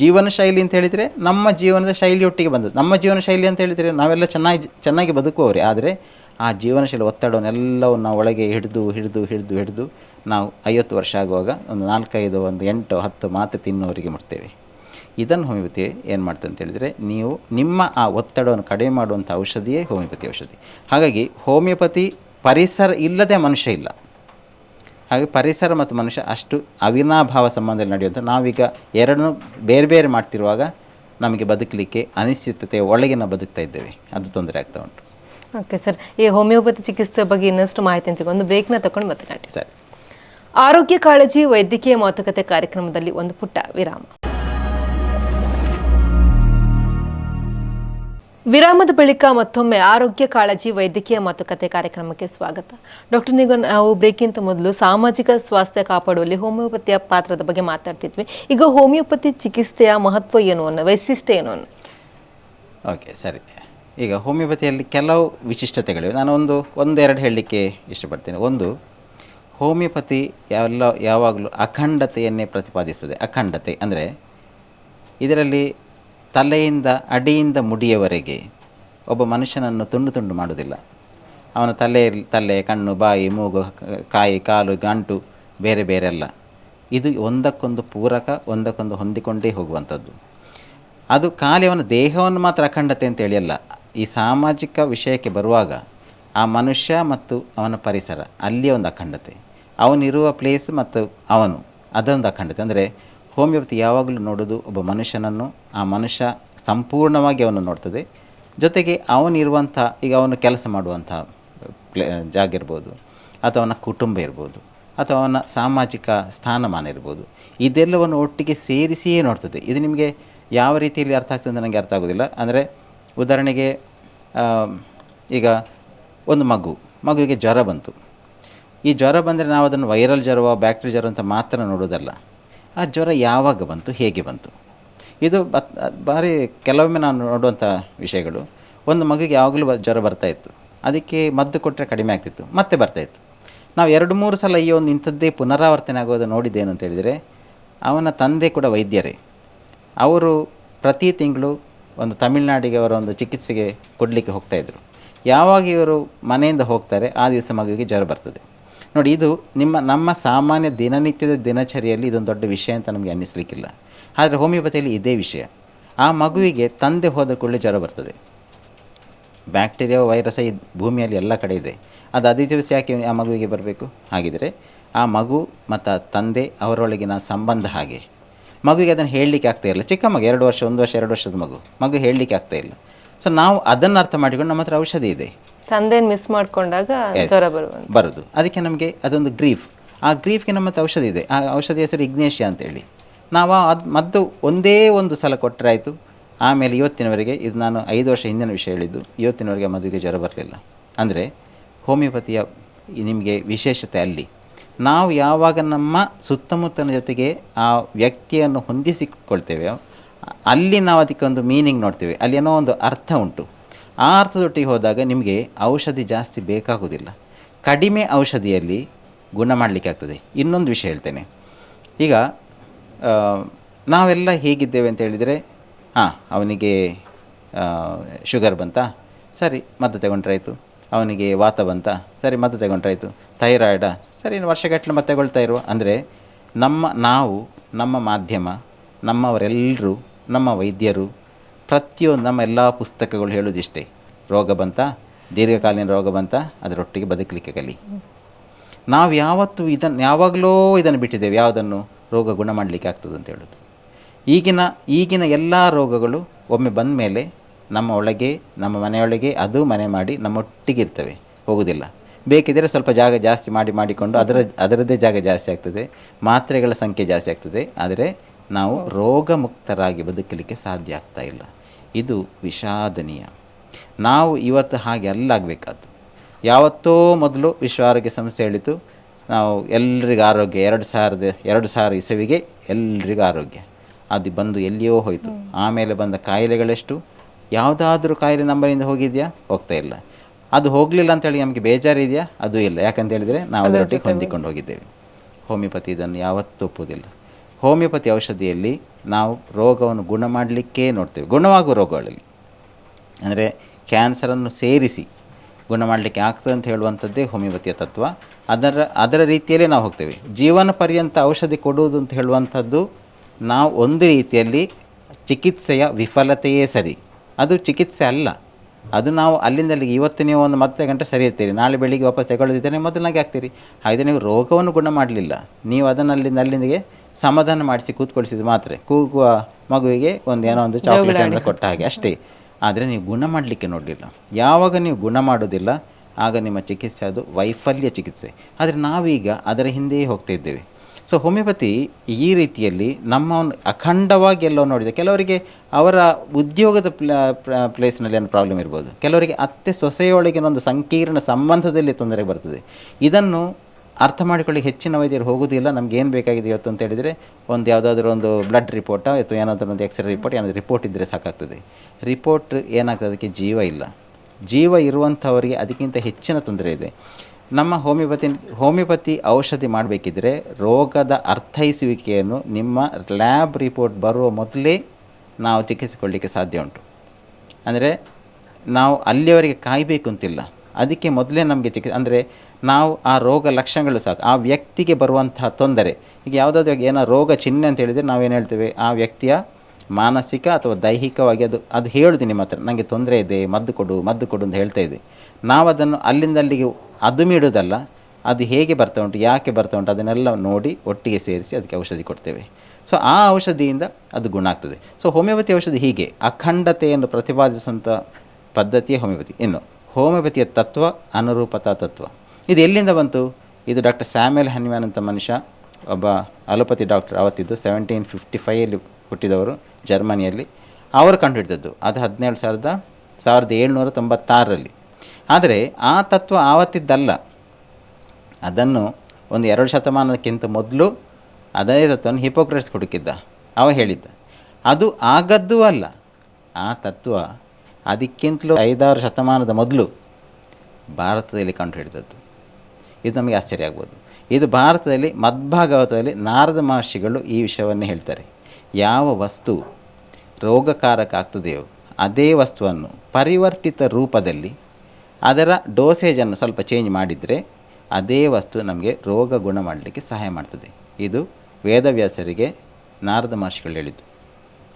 ಜೀವನ ಶೈಲಿ ಅಂತ ಹೇಳಿದರೆ ನಮ್ಮ ಜೀವನದ ಶೈಲಿ ಒಟ್ಟಿಗೆ ಬಂದದ್ದು. ನಮ್ಮ ಜೀವನ ಶೈಲಿ ಅಂತ ಹೇಳಿದರೆ ನಾವೆಲ್ಲ ಚೆನ್ನಾಗಿ ಚೆನ್ನಾಗಿ ಬದುಕುವವರೇ. ಆದರೆ ಆ ಜೀವನ ಶೈಲಿ ಒತ್ತಡವನ್ನೆಲ್ಲವನ್ನು ನಾವು ಒಳಗೆ ಹಿಡಿದು ಹಿಡಿದು ಹಿಡಿದು ಹಿಡಿದು ನಾವು ಐವತ್ತು ವರ್ಷ ಆಗುವಾಗ ಒಂದು ನಾಲ್ಕೈದು, ಒಂದು ಎಂಟು, ಹತ್ತು ಮಾತು ತಿನ್ನುವರಿಗೆ ಮುಟ್ತೇವೆ. ಇದನ್ನು ಹೋಮಿಯೋಪತಿ ಏನು ಮಾಡ್ತದೆ ಅಂತ ಹೇಳಿದರೆ ನೀವು ನಿಮ್ಮ ಆ ಒತ್ತಡವನ್ನು ಕಡಿಮೆ ಮಾಡುವಂಥ ಔಷಧಿಯೇ ಹೋಮಿಯೋಪತಿ ಔಷಧಿ. ಹಾಗಾಗಿ ಹೋಮಿಯೋಪತಿ ಪರಿಸರ ಇಲ್ಲದೆ ಮನುಷ್ಯ ಇಲ್ಲ. ಹಾಗೆ ಪರಿಸರ ಮತ್ತು ಮನುಷ್ಯ ಅಷ್ಟು ಅವಿನಾಭಾವ ಸಂಬಂಧದಲ್ಲಿ ನಡೆಯುವಂಥ ನಾವೀಗ ಎರಡನ್ನೂ ಬೇರೆ ಬೇರೆ ಮಾಡ್ತಿರುವಾಗ ನಮಗೆ ಬದುಕಲಿಕ್ಕೆ ಅನಿಶ್ಚಿತತೆ ಒಳಗಿನ ಬದುಕ್ತಾ ಇದ್ದೇವೆ. ಅದು ತೊಂದರೆ ಆಗ್ತಾ ಉಂಟು. ಓಕೆ ಸರ್ ಈ ಹೋಮಿಯೋಪತಿ ಚಿಕಿತ್ಸೆ ಬಗ್ಗೆ ಇನ್ನಷ್ಟು ಮಾಹಿತಿ ಅಂತ ಒಂದು ಬ್ರೇಕ್ನ ತಗೊಂಡು ಮತ್ತೆ ಕಾಟಿ ಸರ್. ಆರೋಗ್ಯ ಕಾಳಜಿ ವೈದ್ಯಕೀಯ ಮಾತುಕತೆ ಕಾರ್ಯಕ್ರಮದಲ್ಲಿ ಒಂದು ಪುಟ್ಟ ವಿರಾಮ. ವಿರಾಮದ ಬಳಿಕ ಮತ್ತೊಮ್ಮೆ ಆರೋಗ್ಯ ಕಾಳಜಿ ವೈದ್ಯಕೀಯ ಮಾತುಕತೆ ಕಾರ್ಯಕ್ರಮಕ್ಕೆ ಸ್ವಾಗತ. ಡಾಕ್ಟರ್ ಈಗ ನಾವು ಬ್ರೇಕಿಂತ ಮೊದಲು ಸಾಮಾಜಿಕ ಸ್ವಾಸ್ಥ್ಯ ಕಾಪಾಡುವಲ್ಲಿ ಹೋಮಿಯೋಪತಿಯ ಪಾತ್ರದ ಬಗ್ಗೆ ಮಾತಾಡ್ತಿದ್ವಿ. ಈಗ ಹೋಮಿಯೋಪತಿ ಚಿಕಿತ್ಸೆಯ ಮಹತ್ವ ಏನು ಅನ್ನೋ ವೈಶಿಷ್ಟ್ಯ ಏನು ಅನ್ನೋ? ಓಕೆ ಸರಿ. ಈಗ ಹೋಮಿಯೋಪತಿಯಲ್ಲಿ ಕೆಲವು ವಿಶಿಷ್ಟತೆಗಳಿವೆ. ನಾನು ಒಂದು, ಒಂದೆರಡು ಹೇಳಲಿಕ್ಕೆ ಇಷ್ಟಪಡ್ತೇನೆ. ಒಂದು, ಹೋಮಿಯೋಪತಿ ಎಲ್ಲ ಯಾವಾಗಲೂ ಅಖಂಡತೆಯನ್ನೇ ಪ್ರತಿಪಾದಿಸ್ತದೆ ಅಖಂಡತೆ ಅಂದರೆ ಇದರಲ್ಲಿ ತಲೆಯಿಂದ, ಅಡಿಯಿಂದ ಮುಡಿಯವರೆಗೆ ಒಬ್ಬ ಮನುಷ್ಯನನ್ನು ತುಂಡು ತುಂಡು ಮಾಡುವುದಿಲ್ಲ. ಅವನ ತಲೆ ತಲೆ, ಕಣ್ಣು, ಬಾಯಿ, ಮೂಗು, ಕಾಯಿ, ಕಾಲು, ಗಂಟು ಬೇರೆ ಬೇರೆ ಅಲ್ಲ. ಇದು ಒಂದಕ್ಕೊಂದು ಪೂರಕ, ಒಂದಕ್ಕೊಂದು ಹೊಂದಿಕೊಂಡೇ ಹೋಗುವಂಥದ್ದು. ಅದು ಖಾಲಿ ಅವನ ದೇಹವನ್ನು ಮಾತ್ರ ಅಖಂಡತೆ ಅಂತ ಹೇಳಿಯಲ್ಲ ಈ ಸಾಮಾಜಿಕ ವಿಷಯಕ್ಕೆ ಬರುವಾಗ ಆ ಮನುಷ್ಯ ಮತ್ತು ಅವನ ಪರಿಸರ ಅಲ್ಲಿಯ ಒಂದು ಅಖಂಡತೆ. ಅವನಿರುವ ಪ್ಲೇಸ್ ಮತ್ತು ಅವನು, ಅದೊಂದು ಅಖಂಡತೆ. ಅಂದರೆ ಹೋಮಿಯೋಪತಿ ಯಾವಾಗಲೂ ನೋಡೋದು ಒಬ್ಬ ಮನುಷ್ಯನನ್ನು, ಆ ಮನುಷ್ಯ ಸಂಪೂರ್ಣವಾಗಿ ಅವನು ನೋಡ್ತದೆ. ಜೊತೆಗೆ ಅವನಿರುವಂಥ ಈಗ ಅವನು ಕೆಲಸ ಮಾಡುವಂಥ ಪ್ಲೇ, ಜಾಗ ಇರ್ಬೋದು, ಅಥವಾ ಅವನ ಕುಟುಂಬ ಇರ್ಬೋದು, ಅಥವಾ ಅವನ ಸಾಮಾಜಿಕ ಸ್ಥಾನಮಾನ ಇರ್ಬೋದು, ಇದೆಲ್ಲವನ್ನು ಒಟ್ಟಿಗೆ ಸೇರಿಸಿಯೇ ನೋಡ್ತದೆ. ಇದು ನಿಮಗೆ ಯಾವ ರೀತಿಯಲ್ಲಿ ಅರ್ಥ ಆಗ್ತದೆ ಅಂತ ನನಗೆ ಅರ್ಥ ಆಗೋದಿಲ್ಲ. ಅಂದರೆ ಉದಾಹರಣೆಗೆ ಈಗ ಒಂದು ಮಗು, ಮಗುವಿಗೆ ಜ್ವರ ಬಂತು. ಈ ಜ್ವರ ಬಂದರೆ ನಾವು ಅದನ್ನು ವೈರಲ್ ಜ್ವರ ಬ್ಯಾಕ್ಟೀರಿಯಾ ಜ್ವರ ಅಂತ ಮಾತ್ರ ನೋಡೋದಲ್ಲ. ಆ ಜ್ವರ ಯಾವಾಗ ಬಂತು, ಹೇಗೆ ಬಂತು? ಇದು ಭಾರಿ ಕೆಲವೊಮ್ಮೆ ನಾನು ನೋಡುವಂಥ ವಿಷಯಗಳು. ಒಂದು ಮಗುಗೆ ಯಾವಾಗಲೂ ಜ್ವರ ಬರ್ತಾ ಇತ್ತು. ಅದಕ್ಕೆ ಮದ್ದು ಕೊಟ್ಟರೆ ಕಡಿಮೆ ಆಗ್ತಿತ್ತು, ಮತ್ತೆ ಬರ್ತಾ ಇತ್ತು. ನಾವು ಎರಡು ಮೂರು ಸಲ ಈ ಒಂದು ಇಂಥದ್ದೇ ಪುನರಾವರ್ತನೆ ಆಗೋದು ನೋಡಿದ್ದೇನು ಅಂತ ಹೇಳಿದರೆ, ಅವನ ತಂದೆ ಕೂಡ ವೈದ್ಯರೇ. ಅವರು ಪ್ರತಿ ತಿಂಗಳು ಒಂದು ತಮಿಳುನಾಡಿಗೆ ಅವರ ಒಂದು ಚಿಕಿತ್ಸೆಗೆ ಕೊಡಲಿಕ್ಕೆ ಹೋಗ್ತಾಯಿದ್ರು ಯಾವಾಗ ಇವರು ಮನೆಯಿಂದ ಹೋಗ್ತಾರೆ, ಆ ದಿವಸ ಮಗುವಿಗೆ ಜ್ವರ ಬರ್ತದೆ. ನೋಡಿ, ಇದು ನಿಮ್ಮ, ನಮ್ಮ ಸಾಮಾನ್ಯ ದಿನನಿತ್ಯದ ದಿನಚರಿಯಲ್ಲಿ ಇದೊಂದು ದೊಡ್ಡ ವಿಷಯ ಅಂತ ನಮಗೆ ಅನ್ನಿಸ್ಲಿಕ್ಕಿಲ್ಲ. ಆದರೆ ಹೋಮಿಯೋಪತಿಯಲ್ಲಿ ಇದೇ ವಿಷಯ. ಆ ಮಗುವಿಗೆ ತಂದೆ ಹೋದ ಕೂಡಲೇ ಜ್ವರ ಬರ್ತದೆ. ಬ್ಯಾಕ್ಟೀರಿಯಾ, ವೈರಸ್ ಈ ಭೂಮಿಯಲ್ಲಿ ಎಲ್ಲ ಕಡೆ ಇದೆ. ಅದು ಅದೇ ದಿವಸ ಯಾಕೆ ಆ ಮಗುವಿಗೆ ಬರಬೇಕು? ಹಾಗಿದ್ದರೆ ಆ ಮಗು ಮತ್ತು ತಂದೆ ಅವರೊಳಗಿನ ಸಂಬಂಧ ಹಾಗೆ. ಮಗುವಿಗೆ ಅದನ್ನು ಹೇಳಲಿಕ್ಕೆ ಆಗ್ತಾ ಇಲ್ಲ. ಚಿಕ್ಕ ಮಗು, ಎರಡು ವರ್ಷ, ಒಂದು ವರ್ಷ, ಎರಡು ವರ್ಷದ ಮಗು. ಮಗು ಹೇಳಲಿಕ್ಕೆ ಆಗ್ತಾ ಇಲ್ಲ. ಸೊ ನಾವು ಅದನ್ನು ಅರ್ಥ ಮಾಡಿಕೊಂಡು ನಮ್ಮ ಹತ್ರ ಔಷಧಿ ಇದೆ. ತಂದೆನ್ ಮಿಸ್ ಮಾಡ್ಕೊಂಡಾಗ ಜ್ವರ ಬರುವಂತ ಬರೋದು. ಅದಕ್ಕೆ ನಮಗೆ ಅದೊಂದು ಗ್ರೀಫ್ ಆ ಗ್ರೀಫ್ಗೆ ನಮ್ಮ ಹತ್ರ ಔಷಧಿ ಇದೆ. ಆ ಔಷಧಿ ಹೆಸರು ಇಗ್ನೇಷಿಯಾ ಅಂತೇಳಿ. ನಾವು ಅದು ಮದ್ದು ಒಂದೇ ಒಂದು ಸಲ ಕೊಟ್ಟರೆ ಆಯಿತು. ಆಮೇಲೆ ಇವತ್ತಿನವರೆಗೆ ಇದು ನಾನು ಐದು ವರ್ಷ ಹಿಂದಿನ ವಿಷಯ ಹೇಳಿದ್ದು. ಇವತ್ತಿನವರೆಗೆ ಮದುವೆಗೆ ಜ್ವರ ಬರಲಿಲ್ಲ. ಅಂದರೆ ಹೋಮಿಯೋಪತಿಯ ನಿಮಗೆ ವಿಶೇಷತೆ ಅಲ್ಲಿ. ನಾವು ಯಾವಾಗ ನಮ್ಮ ಸುತ್ತಮುತ್ತಲಿನ ಜೊತೆಗೆ ಆ ವ್ಯಕ್ತಿಯನ್ನು ಹೊಂದಿಸಿಕೊಳ್ತೇವೆ ಅಲ್ಲಿ ನಾವು ಅದಕ್ಕೆ ಒಂದು ಮೀನಿಂಗ್ ನೋಡ್ತೇವೆ. ಅಲ್ಲಿ ಏನೋ ಒಂದು ಅರ್ಥ ಉಂಟು. ಆ ಅರ್ಥದೊಟ್ಟಿಗೆ ಹೋದಾಗ ನಿಮಗೆ ಔಷಧಿ ಜಾಸ್ತಿ ಬೇಕಾಗುವುದಿಲ್ಲ. ಕಡಿಮೆ ಔಷಧಿಯಲ್ಲಿ ಗುಣ ಮಾಡಲಿಕ್ಕೆ ಆಗ್ತದೆ. ಇನ್ನೊಂದು ವಿಷಯ ಹೇಳ್ತೇನೆ. ಈಗ ನಾವೆಲ್ಲ ಹೇಗಿದ್ದೇವೆ ಅಂತ ಹೇಳಿದರೆ ಹಾಂ ಅವನಿಗೆ ಶುಗರ್ ಬಂತಾ? ಸರಿ, ಮದ್ದು ತಗೊಂಡ್ರಾಯ್ತು. ಅವನಿಗೆ ವಾತ ಬಂತಾ? ಸರಿ, ಮದ್ದು ತಗೊಂಡ್ರಾಯ್ತು. ಥೈರಾಯ್ಡಾ? ಸರಿ, ಇನ್ನು ವರ್ಷಗಟ್ಟಲೆ ಮತ್ತೆ ತಗೊಳ್ತಾ ಇರುವ. ಅಂದರೆ ನಮ್ಮ, ನಾವು, ನಮ್ಮ ಮಾಧ್ಯಮ, ನಮ್ಮವರೆಲ್ಲರೂ, ನಮ್ಮ ವೈದ್ಯರು ಪ್ರತಿಯೊಂದು ನಮ್ಮ ಎಲ್ಲ ಪುಸ್ತಕಗಳು ಹೇಳೋದಿಷ್ಟೇ ರೋಗ ಬಂತ, ದೀರ್ಘಕಾಲೀನ ರೋಗ ಬಂತ, ಅದರೊಟ್ಟಿಗೆ ಬದುಕಲಿಕ್ಕೆ ಕಲಿ ನಾವು ಯಾವತ್ತೂ ಇದನ್ನು ಯಾವಾಗಲೋ ಇದನ್ನು ಬಿಟ್ಟಿದ್ದೇವೆ, ಯಾವುದನ್ನು? ರೋಗ ಗುಣ ಮಾಡಲಿಕ್ಕೆ ಆಗ್ತದೆ ಅಂತ ಹೇಳೋದು. ಈಗಿನ ಈಗಿನ ಎಲ್ಲ ರೋಗಗಳು ಒಮ್ಮೆ ಬಂದ ಮೇಲೆ ನಮ್ಮ ಒಳಗೆ, ನಮ್ಮ ಮನೆಯೊಳಗೆ ಅದು ಮನೆ ಮಾಡಿ ನಮ್ಮೊಟ್ಟಿಗೆ ಇರ್ತವೆ ಹೋಗುವುದಿಲ್ಲ ಬೇಕಿದ್ದರೆ ಸ್ವಲ್ಪ ಜಾಗ ಜಾಸ್ತಿ ಮಾಡಿ, ಮಾಡಿಕೊಂಡು ಅದರ, ಅದರದ್ದೇ ಜಾಗ ಜಾಸ್ತಿ ಆಗ್ತದೆ, ಮಾತ್ರೆಗಳ ಸಂಖ್ಯೆ ಜಾಸ್ತಿ ಆಗ್ತದೆ, ಆದರೆ ನಾವು ರೋಗಮುಕ್ತರಾಗಿ ಬದುಕಲಿಕ್ಕೆ ಸಾಧ್ಯ ಆಗ್ತಾ ಇಲ್ಲ. ಇದು ವಿಷಾದನೀಯ. ನಾವು ಇವತ್ತು ಹಾಗೆ ಅಲ್ಲಾಗಬೇಕಾದ್ದು ಯಾವತ್ತೋ ಮೊದಲು ವಿಶ್ವ ಆರೋಗ್ಯ ಸಂಸ್ಥೆ ಹೇಳಿತು ನಾವು ಎಲ್ರಿಗೂ ಆರೋಗ್ಯ ಎರಡು ಸಾವಿರದ ಎರಡು ಸಾವಿರ ಇಸವಿಗೆ ಎಲ್ರಿಗೂ ಆರೋಗ್ಯ. ಅದು ಬಂದು ಎಲ್ಲಿಯೋ ಹೋಯಿತು. ಆಮೇಲೆ ಬಂದ ಕಾಯಿಲೆಗಳೆಷ್ಟು? ಯಾವುದಾದ್ರೂ ಕಾಯಿಲೆ ನಂಬರಿಂದ ಹೋಗಿದೆಯಾ? ಹೋಗ್ತಾ ಇಲ್ಲ. ಅದು ಹೋಗಲಿಲ್ಲ ಅಂತೇಳಿ ನಮಗೆ ಬೇಜಾರಿದೆಯಾ? ಅದು ಇಲ್ಲ. ಯಾಕಂತ ಹೇಳಿದರೆ ನಾವು ಅದರೊಟ್ಟಿಗೆ ಹೊಂದಿಕೊಂಡು ಹೋಗಿದ್ದೇವೆ. ಹೋಮಿಯೋಪತಿ ಇದನ್ನು ಯಾವತ್ತೂ ಒಪ್ಪುವುದಿಲ್ಲ. ಹೋಮಿಯೋಪತಿ ಔಷಧಿಯಲ್ಲಿ ನಾವು ರೋಗವನ್ನು ಗುಣ ಮಾಡಲಿಕ್ಕೇ ನೋಡ್ತೇವೆ. ಗುಣವಾಗುವ ರೋಗಗಳಲ್ಲಿ. ಅಂದರೆ ಕ್ಯಾನ್ಸರನ್ನು ಸೇರಿಸಿ ಗುಣ ಮಾಡಲಿಕ್ಕೆ ಆಗ್ತದೆ ಅಂತ ಹೇಳುವಂಥದ್ದೇ ಹೋಮಿಯೋಪತಿಯ ತತ್ವ. ಅದರ ಅದರ ರೀತಿಯಲ್ಲೇ ನಾವು ಹೋಗ್ತೇವೆ. ಜೀವನ ಪರ್ಯಂತ ಔಷಧಿ ಕೊಡುವುದು ಅಂತ ಹೇಳುವಂಥದ್ದು ನಾವು ಒಂದು ರೀತಿಯಲ್ಲಿ ಚಿಕಿತ್ಸೆಯ ವಿಫಲತೆಯೇ ಸರಿ. ಅದು ಚಿಕಿತ್ಸೆ ಅಲ್ಲ. ಅದು ನಾವು ಅಲ್ಲಿಂದ ಅಲ್ಲಿಗೆ ಇವತ್ತು ನೀವು ಒಂದು ಮತ್ತೆ ಗಂಟೆ ಸರಿ ಇರ್ತೀರಿ ನಾಳೆ ಬೆಳಿಗ್ಗೆ ವಾಪಸ್ ತಗೊಳ್ಳೋದಿದ್ದರೆ ಮೊದಲಾಗಿ ಆಗ್ತೀರಿ. ಹಾಗೆ ನೀವು ರೋಗವನ್ನು ಗುಣ ಮಾಡಲಿಲ್ಲ. ನೀವು ಅದನ್ನು ಅಲ್ಲಿಂದ ಅಲ್ಲಿಂದಿಗೆ ಸಮಾಧಾನ ಮಾಡಿಸಿ ಕೂತ್ಕೊಳಿಸಿದ ಮಾತ್ರ. ಕೂಗುವ ಮಗುವಿಗೆ ಒಂದು ಏನೋ ಒಂದು ಚಾಕ್ಲೇಟ್ ಅಂತ ಕೊಟ್ಟ ಹಾಗೆ ಅಷ್ಟೇ. ಆದರೆ ನೀವು ಗುಣ ಮಾಡಲಿಕ್ಕೆ ನೋಡಲಿಲ್ಲ. ಯಾವಾಗ ನೀವು ಗುಣ ಮಾಡೋದಿಲ್ಲ ಆಗ ನಿಮ್ಮ ಚಿಕಿತ್ಸೆ ಅದು ವೈಫಲ್ಯ ಚಿಕಿತ್ಸೆ. ಆದರೆ ನಾವೀಗ ಅದರ ಹಿಂದೆಯೇ ಹೋಗ್ತಾ ಇದ್ದೇವೆ. ಸೊ ಹೋಮಿಯೋಪತಿ ಈ ರೀತಿಯಲ್ಲಿ ನಮ್ಮ ಒಂದು ಅಖಂಡವಾಗಿ ಎಲ್ಲೋ ನೋಡಿದೆ ಕೆಲವರಿಗೆ ಅವರ ಉದ್ಯೋಗದ ಪ್ಲೇಸ್ನಲ್ಲಿ ಏನು ಪ್ರಾಬ್ಲಮ್ ಇರ್ಬೋದು. ಕೆಲವರಿಗೆ ಅತ್ತೆ ಸೊಸೆಯೊಳಗಿನ ಒಂದು ಸಂಕೀರ್ಣ ಸಂಬಂಧದಲ್ಲಿ ತೊಂದರೆ ಬರ್ತದೆ. ಇದನ್ನು ಅರ್ಥ ಮಾಡಿಕೊಳ್ಳಿ, ಹೆಚ್ಚಿನ ವೈದ್ಯರು ಹೋಗೋದಿಲ್ಲ, ನಮ್ಗೆ ಏನು ಬೇಕಾಗಿದೆ ಇವತ್ತು ಅಂತ ಹೇಳಿದರೆ, ಒಂದು ಯಾವುದಾದ್ರೂ ಒಂದು ಬ್ಲಡ್ ರಿಪೋರ್ಟ್ ಅಥವಾ ಏನಾದರೂ ಒಂದು ಎಕ್ಸ್ರೇ ರಿಪೋರ್ಟ್ ಏನಾದರೂ ರಿಪೋರ್ಟ್ ಇದ್ದರೆ ಸಾಕಾಗ್ತದೆ. ರಿಪೋರ್ಟ್ ಏನಾಗ್ತದೆ, ಅದಕ್ಕೆ ಜೀವ ಇಲ್ಲ. ಜೀವ ಇರುವಂಥವರಿಗೆ ಅದಕ್ಕಿಂತ ಹೆಚ್ಚಿನ ತೊಂದರೆ ಇದೆ. ನಮ್ಮ ಹೋಮಿಯೋಪತಿ ಹೋಮಿಯೋಪತಿ ಔಷಧಿ ಮಾಡಬೇಕಿದ್ರೆ, ರೋಗದ ಅರ್ಥೈಸುವಿಕೆಯನ್ನು ನಿಮ್ಮ ಲ್ಯಾಬ್ ರಿಪೋರ್ಟ್ ಬರುವ ಮೊದಲೇ ನಾವು ಚಿಕಿತ್ಸೆ ಕೊಡಲಿಕ್ಕೆ ಸಾಧ್ಯ ಉಂಟು. ಅಂದರೆ ನಾವು ಅಲ್ಲಿಯವರೆಗೆ ಕಾಯಬೇಕು ಅಂತಿಲ್ಲ ಅದಕ್ಕೆ ಮೊದಲೇ ನಮಗೆ ಚಿಕಿತ್ಸೆ, ಅಂದರೆ ನಾವು ಆ ರೋಗ ಲಕ್ಷಣಗಳು ಸಾಕು. ಆ ವ್ಯಕ್ತಿಗೆ ಬರುವಂತಹ ತೊಂದರೆ. ಈಗ ಯಾವುದಾದ್ರೂ ಏನೋ ರೋಗ ಚಿಹ್ನೆ ಅಂತ ಹೇಳಿದರೆ ನಾವೇನು ಹೇಳ್ತೇವೆ? ಆ ವ್ಯಕ್ತಿಯ ಮಾನಸಿಕ ಅಥವಾ ದೈಹಿಕವಾಗಿ ಅದು ಅದು ಹೇಳುದು ನಿಮ್ಮ ಹತ್ರ. ನನಗೆ ತೊಂದರೆ ಇದೆ, ಮದ್ದು ಕೊಡು ಮದ್ದು ಕೊಡು ಅಂತ ಹೇಳ್ತಾ ಇದೆ. ನಾವು ಅದನ್ನು ಅಲ್ಲಿಂದ ಅಲ್ಲಿಗೆ ಅದು ಮೀಡೋದಲ್ಲ, ಅದು ಹೇಗೆ ಬರ್ತಾ ಉಂಟು, ಯಾಕೆ ಬರ್ತಾ ಉಂಟು, ಅದನ್ನೆಲ್ಲ ನೋಡಿ ಒಟ್ಟಿಗೆ ಸೇರಿಸಿ ಅದಕ್ಕೆ ಔಷಧಿ ಕೊಡ್ತೇವೆ. ಸೊ, ಆ ಔಷಧಿಯಿಂದ ಅದು ಗುಣ ಆಗ್ತದೆ. ಸೊ, ಹೋಮಿಯೋಪತಿ ಔಷಧಿ ಹೀಗೆ. ಅಖಂಡತೆಯನ್ನು ಪ್ರತಿಪಾದಿಸುವಂಥ ಪದ್ಧತಿಯೇ ಹೋಮಿಯೋಪತಿ. ಇನ್ನು, ಹೋಮಿಯೋಪತಿಯ ತತ್ವ, ಅನುರೂಪತಾ ತತ್ವ. ಇದು ಎಲ್ಲಿಂದ ಬಂತು? ಇದು ಡಾಕ್ಟರ್ ಸ್ಯಾಮ್ಯಲ್ ಹನ್ಮ್ಯಾನ್ ಅಂತ ಮನುಷ್ಯ, ಒಬ್ಬ ಅಲೋಪತಿ ಡಾಕ್ಟರ್. ಅವತ್ತಿದ್ದು ಸೆವೆಂಟೀನ್ ಫಿಫ್ಟಿ ಫೈಯಲ್ಲಿ ಹುಟ್ಟಿದವರು ಜರ್ಮನಿಯಲ್ಲಿ. ಅವರು ಕಂಡುಹಿಡಿದದ್ದು ಅದು ಹದಿನೇಳು ಸಾವಿರದ ಸಾವಿರದ ಏಳ್ನೂರ ತೊಂಬತ್ತಾರರಲ್ಲಿ. ಆದರೆ ಆ ತತ್ವ ಆವತ್ತಿದ್ದಲ್ಲ. ಅದನ್ನು ಒಂದು ಎರಡು ಶತಮಾನಕ್ಕಿಂತ ಮೊದಲು ಅದೇ ತತ್ವವನ್ನು ಹಿಪೋಕ್ರೆಟ್ಸ್ ಹುಡುಕಿದ್ದ. ಅವ ಹೇಳಿದ್ದ, ಅದು ಆಗದ್ದು ಅಲ್ಲ. ಆ ತತ್ವ ಅದಕ್ಕಿಂತಲೂ ಐದಾರು ಶತಮಾನದ ಮೊದಲು ಭಾರತದಲ್ಲಿ ಕಂಡು ಹಿಡಿದದ್ದು ಇದು ನಮಗೆ ಆಶ್ಚರ್ಯ ಆಗ್ಬೋದು. ಇದು ಭಾರತದಲ್ಲಿ ಮದ್ಭಾಗವತದಲ್ಲಿ ನಾರದ ಮಹರ್ಷಿಗಳು ಈ ವಿಷಯವನ್ನು ಹೇಳ್ತಾರೆ. ಯಾವ ವಸ್ತು ರೋಗಕಾರಕ ಆಗ್ತದೆಯೋ ಅದೇ ವಸ್ತುವನ್ನು ಪರಿವರ್ತಿತ ರೂಪದಲ್ಲಿ ಅದರ ಡೋಸೇಜನ್ನು ಸ್ವಲ್ಪ ಚೇಂಜ್ ಮಾಡಿದರೆ ಅದೇ ವಸ್ತು ನಮಗೆ ರೋಗ ಗುಣ ಮಾಡಲಿಕ್ಕೆ ಸಹಾಯ ಮಾಡ್ತದೆ. ಇದು ವೇದವ್ಯಾಸರಿಗೆ ನಾರದ ಮಹರ್ಷಿಗಳು ಹೇಳಿದ್ದು.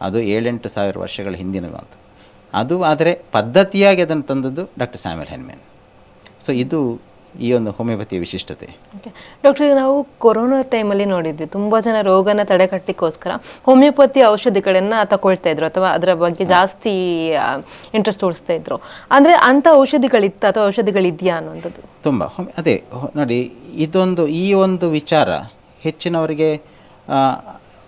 ಅದು ಏಳೆಂಟು ಸಾವಿರ ವರ್ಷಗಳ ಹಿಂದಿನ ಮಾತು ಅದು ಆದರೆ ಪದ್ಧತಿಯಾಗಿ ಅದನ್ನು ತಂದದ್ದು ಡಾಕ್ಟರ್ ಸ್ಯಾಮ್ಯಲ್ ಹೆನ್ಮೆನ್. ಸೊ ಇದು ಈ ಒಂದು ಹೋಮಿಯೋಪತಿಯ ವಿಶಿಷ್ಟತೆ. ಡಾಕ್ಟರ್ ನಾವು ಕೊರೋನಾ ಟೈಮಲ್ಲಿ ನೋಡಿದ್ವಿ. ತುಂಬ ಜನ ರೋಗನ ತಡೆಗಟ್ಟಲಿಕ್ಕೋಸ್ಕರ ಹೋಮಿಯೋಪತಿ ಔಷಧಿಗಳನ್ನು ತಗೊಳ್ತಾ ಇದ್ರು ಅಥವಾ ಅದರ ಬಗ್ಗೆ ಜಾಸ್ತಿ ಇಂಟ್ರೆಸ್ಟ್ ತೋರಿಸ್ತಾ ಇದ್ರು. ಅಂದರೆ ಅಂಥ ಔಷಧಿಗಳಿತ್ತು ಅಥವಾ ಔಷಧಿಗಳಿದೆಯಾ ಅನ್ನೋಂಥದ್ದು? ತುಂಬ. ಅದೇ ನೋಡಿ ಇದೊಂದು ಈ ಒಂದು ವಿಚಾರ ಹೆಚ್ಚಿನವರಿಗೆ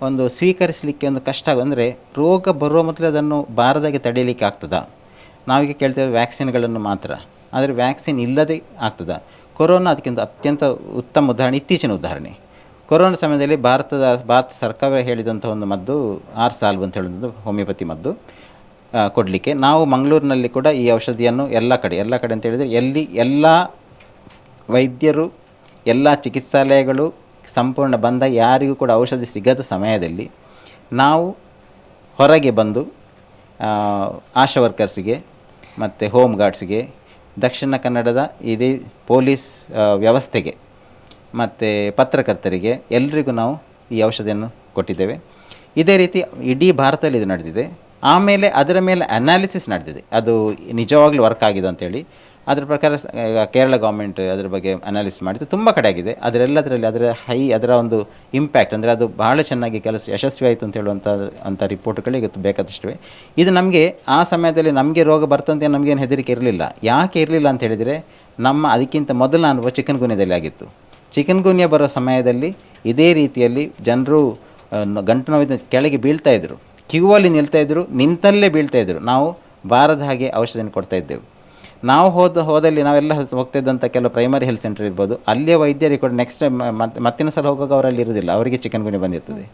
ಒಂದು ಸ್ವೀಕರಿಸಲಿಕ್ಕೆ ಒಂದು ಕಷ್ಟ ಅಂದರೆ ರೋಗ ಬರುವ ಮೊದಲೇ ಅದನ್ನು ಬಾರದಾಗೆ ತಡೆಯಲಿಕ್ಕೆ ಆಗ್ತದ. ನಾವೀಗ ಕೇಳ್ತೇವೆ ವ್ಯಾಕ್ಸಿನ್ಗಳನ್ನು ಮಾತ್ರ. ಆದರೆ ವ್ಯಾಕ್ಸಿನ್ ಇಲ್ಲದೆ ಆಗ್ತದೆ. ಕೊರೋನಾ ಅದಕ್ಕಿಂತ ಅತ್ಯಂತ ಉತ್ತಮ ಉದಾಹರಣೆ, ಇತ್ತೀಚಿನ ಉದಾಹರಣೆ. ಕೊರೋನಾ ಸಮಯದಲ್ಲಿ ಭಾರತದ, ಭಾರತ ಸರ್ಕಾರ ಹೇಳಿದಂಥ ಒಂದು ಮದ್ದು, ಆರ್ ಸಾಲ್ವ್ ಅಂತ ಹೇಳೋದು ಹೋಮಿಯೋಪತಿ ಮದ್ದು ಕೊಡಲಿಕ್ಕೆ. ನಾವು ಮಂಗಳೂರಿನಲ್ಲಿ ಕೂಡ ಈ ಔಷಧಿಯನ್ನು ಎಲ್ಲ ಕಡೆ ಎಲ್ಲ ಕಡೆ ಅಂತ ಹೇಳಿದರೆ ಎಲ್ಲಿ ಎಲ್ಲ ವೈದ್ಯರು, ಎಲ್ಲ ಚಿಕಿತ್ಸಾಲಯಗಳು ಸಂಪೂರ್ಣ ಬಂದ, ಯಾರಿಗೂ ಕೂಡ ಔಷಧಿ ಸಿಗದ ಸಮಯದಲ್ಲಿ ನಾವು ಹೊರಗೆ ಬಂದು ಆಶಾ ವರ್ಕರ್ಸಿಗೆ ಮತ್ತು ಹೋಮ್ ಗಾರ್ಡ್ಸಿಗೆ ದಕ್ಷಿಣ ಕನ್ನಡದ ಇಡೀ ಪೊಲೀಸ್ ವ್ಯವಸ್ಥೆಗೆ ಮತ್ತು ಪತ್ರಕರ್ತರಿಗೆ ಎಲ್ರಿಗೂ ನಾವು ಈ ಔಷಧಿಯನ್ನು ಕೊಟ್ಟಿದ್ದೇವೆ. ಇದೇ ರೀತಿ ಇಡೀ ಭಾರತದಲ್ಲಿ ಇದು ನಡೆದಿದೆ. ಆಮೇಲೆ ಅದರ ಮೇಲೆ ಅನಾಲಿಸಿಸ್ ನಡೆದಿದೆ. ಅದು ನಿಜವಾಗ್ಲೂ ವರ್ಕ್ ಆಗಿದೆ ಅಂತೇಳಿ. ಅದರ ಪ್ರಕಾರ ಕೇರಳ ಗೌರ್ಮೆಂಟ್ ಅದರ ಬಗ್ಗೆ ಅನಾಲಿಸ್ ಮಾಡಿದ್ದು ತುಂಬ ಕಡೆ ಆಗಿದೆ. ಅದರೆಲ್ಲದರಲ್ಲಿ ಅದರ ಹೈ, ಅದರ ಒಂದು ಇಂಪ್ಯಾಕ್ಟ್ ಅಂದರೆ ಅದು ಬಹಳ ಚೆನ್ನಾಗಿ ಕೆಲಸ ಯಶಸ್ವಿ ಆಯಿತು ಅಂತ ಹೇಳುವಂಥ ಅಂಥ ರಿಪೋರ್ಟ್ಗಳಿಗೆ ಬೇಕಾದಷ್ಟಿವೆ. ಇದು ನಮಗೆ ಆ ಸಮಯದಲ್ಲಿ ನಮಗೆ ರೋಗ ಬರ್ತಂತೆ ನಮಗೇನು ಹೆದರಿಕೆ ಇರಲಿಲ್ಲ. ಯಾಕೆ ಇರಲಿಲ್ಲ ಅಂತ ಹೇಳಿದರೆ ನಮ್ಮ ಅದಕ್ಕಿಂತ ಮೊದಲ ಅನುಭವ ಚಿಕನ್ ಗುನ್ಯದಲ್ಲಿ ಆಗಿತ್ತು. ಚಿಕನ್ ಗುನ್ಯ ಬರೋ ಸಮಯದಲ್ಲಿ ಇದೇ ರೀತಿಯಲ್ಲಿ ಜನರು ಗಂಟು ನೋವಿನ ಕೆಳಗೆ ಬೀಳ್ತಾ ಇದ್ರು. ಕ್ಯೂ ಅಲ್ಲಿ ನಿಲ್ತಾ ಇದ್ರು, ನಿಂತಲ್ಲೇ ಬೀಳ್ತಾ ಇದ್ರು. ನಾವು ಬಾರದ ಹಾಗೆ ಔಷಧಿಯನ್ನು ಕೊಡ್ತಾ ಇದ್ದೆವು. ನಾವು ಹೋದ ಹೋದಲ್ಲಿ ನಾವೆಲ್ಲ ಹೋಗ್ತಿದ್ದಂಥ ಕೆಲವು ಪ್ರೈಮರಿ ಹೆಲ್ತ್ ಸೆಂಟರ್ ಇರ್ಬೋದು. ಅಲ್ಲಿಯ ವೈದ್ಯರಿಗೆ ಕೂಡ ನೆಕ್ಸ್ಟ್ ಟೈಮ್ ಮತ್ತೆ ಮತ್ತಿನ ಸಲ ಹೋಗುವಾಗ ಅವರಲ್ಲಿ ಇರೋದಿಲ್ಲ ಅವರಿಗೆ ಚಿಕನ್ ಗುಣಿ ಬಂದಿರ್ತದೆ.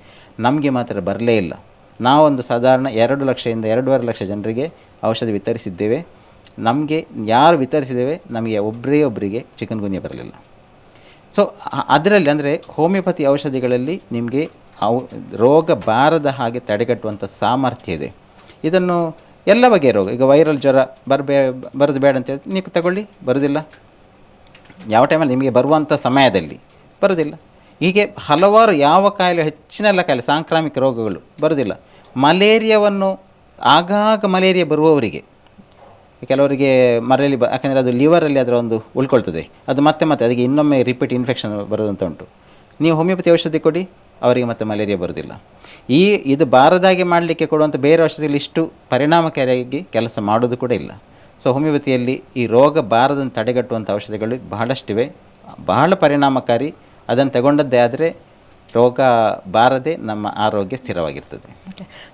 ನಮಗೆ ಮಾತ್ರ ಬರಲೇ ಇಲ್ಲ. ನಾವೊಂದು ಸಾಧಾರಣ ಎರಡು ಲಕ್ಷದಿಂದ ಎರಡೂವರೆ ಲಕ್ಷ ಜನರಿಗೆ ಔಷಧಿ ವಿತರಿಸಿದ್ದೇವೆ. ನಮಗೆ ಯಾರು ವಿತರಿಸಿದ್ದೇವೆ, ನಮಗೆ ಒಬ್ಬರೇ ಒಬ್ಬರಿಗೆ ಚಿಕನ್ ಗುನ್ಯ ಬರಲಿಲ್ಲ. ಸೊ ಅದರಲ್ಲಿ ಅಂದರೆ ಹೋಮಿಯೋಪತಿ ಔಷಧಿಗಳಲ್ಲಿ ನಿಮಗೆ ಔ ರೋಗ ಬಾರದ ಹಾಗೆ ತಡೆಗಟ್ಟುವಂಥ ಸಾಮರ್ಥ್ಯ ಇದೆ. ಇದನ್ನು ಎಲ್ಲ ಬಗೆಯ ರೋಗ. ಈಗ ವೈರಲ್ ಜ್ವರ ಬರಬೇ, ಬರೋದು ಬೇಡ ಅಂತ ಹೇಳಿ, ನೀವು ತಗೊಳ್ಳಿ, ಬರೋದಿಲ್ಲ. ಯಾವ ಟೈಮಲ್ಲಿ ನಿಮಗೆ ಬರುವಂಥ ಸಮಯದಲ್ಲಿ ಬರೋದಿಲ್ಲ. ಹೀಗೆ ಹಲವಾರು ಯಾವ ಕಾಯಿಲೆ ಹೆಚ್ಚಿನೆಲ್ಲ ಕಾಯಿಲೆ, ಸಾಂಕ್ರಾಮಿಕ ರೋಗಗಳು ಬರೋದಿಲ್ಲ. ಮಲೇರಿಯಾವನ್ನು ಆಗಾಗ ಮಲೇರಿಯಾ ಬರುವವರಿಗೆ, ಕೆಲವರಿಗೆ ಮರೆಯಲ್ಲಿ ಬ, ಯಾಕಂದರೆ ಅದು ಲಿವರಲ್ಲಿ ಅದರ ಒಂದು ಉಳ್ಕೊಳ್ತದೆ. ಅದು ಮತ್ತೆ ಮತ್ತೆ ಅದಕ್ಕೆ ಇನ್ನೊಮ್ಮೆ ರಿಪೀಟ್ ಇನ್ಫೆಕ್ಷನ್ ಬರೋದಂತ ಉಂಟು. ನೀವು ಹೋಮಿಯೋಪತಿ ಔಷಧಿ ಕೊಡಿ. ಅವರಿಗೆ ಮತ್ತೆ ಮಲೇರಿಯಾ ಬರೋದಿಲ್ಲ ಈ ಇದು ಬಾರದಾಗೆ ಮಾಡಲಿಕ್ಕೆ ಕೊಡುವಂಥ ಬೇರೆ ಔಷಧಿಯಲ್ಲಿ ಇಷ್ಟು ಪರಿಣಾಮಕಾರಿಯಾಗಿ ಕೆಲಸ ಮಾಡೋದು ಕೂಡ ಇಲ್ಲ. ಸೊ ಹೋಮಿಯೋಪತಿಯಲ್ಲಿ ಈ ರೋಗ ಬಾರದನ್ನು ತಡೆಗಟ್ಟುವಂಥ ಔಷಧಿಗಳು ಬಹಳಷ್ಟಿವೆ. ಬಹಳ ಪರಿಣಾಮಕಾರಿ. ಅದನ್ನು ತಗೊಂಡದ್ದೇ ಆದರೆ ರೋಗ ಬಾರದೆ ನಮ್ಮ ಆರೋಗ್ಯ ಸ್ಥಿರವಾಗಿರ್ತದೆ.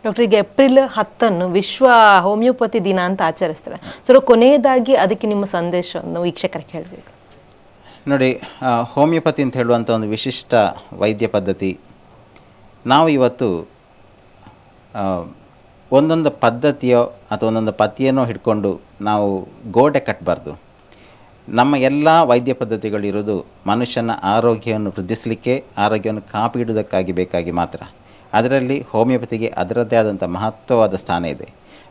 ಡಾಕ್ಟರ್ ಈಗ ಏಪ್ರಿಲ್ ಹತ್ತನ್ನು ವಿಶ್ವ ಹೋಮಿಯೋಪತಿ ದಿನ ಅಂತ ಆಚರಿಸ್ತಾರೆ. ಸೊ ಕೊನೆಯದಾಗಿ ಅದಕ್ಕೆ ನಿಮ್ಮ ಸಂದೇಶವನ್ನು ವೀಕ್ಷಕರಿಗೆ ಹೇಳಬೇಕು. ನೋಡಿ ಹೋಮಿಯೋಪತಿ ಅಂತ ಹೇಳುವಂಥ ಒಂದು ವಿಶಿಷ್ಟ ವೈದ್ಯ ಪದ್ಧತಿ ನಾವು ಇವತ್ತು ಒಂದೊಂದು ಪದ್ಧತಿಯೋ ಅಥವಾ ಒಂದೊಂದು ಪತಿಯನ್ನೋ ಹಿಡ್ಕೊಂಡು ನಾವು ಗೋಡೆ ಕಟ್ಟಬಾರ್ದು ನಮ್ಮ ಎಲ್ಲ ವೈದ್ಯ ಪದ್ಧತಿಗಳಿರೋದು ಮನುಷ್ಯನ ಆರೋಗ್ಯವನ್ನು ವೃದ್ಧಿಸಲಿಕ್ಕೆ, ಆರೋಗ್ಯವನ್ನು ಕಾಪಿಡುವುದಕ್ಕಾಗಿ ಬೇಕಾಗಿ ಮಾತ್ರ. ಅದರಲ್ಲಿ ಹೋಮಿಯೋಪತಿಗೆ ಅದರದ್ದೇ ಆದಂಥ ಮಹತ್ವವಾದ ಸ್ಥಾನ ಇದೆ.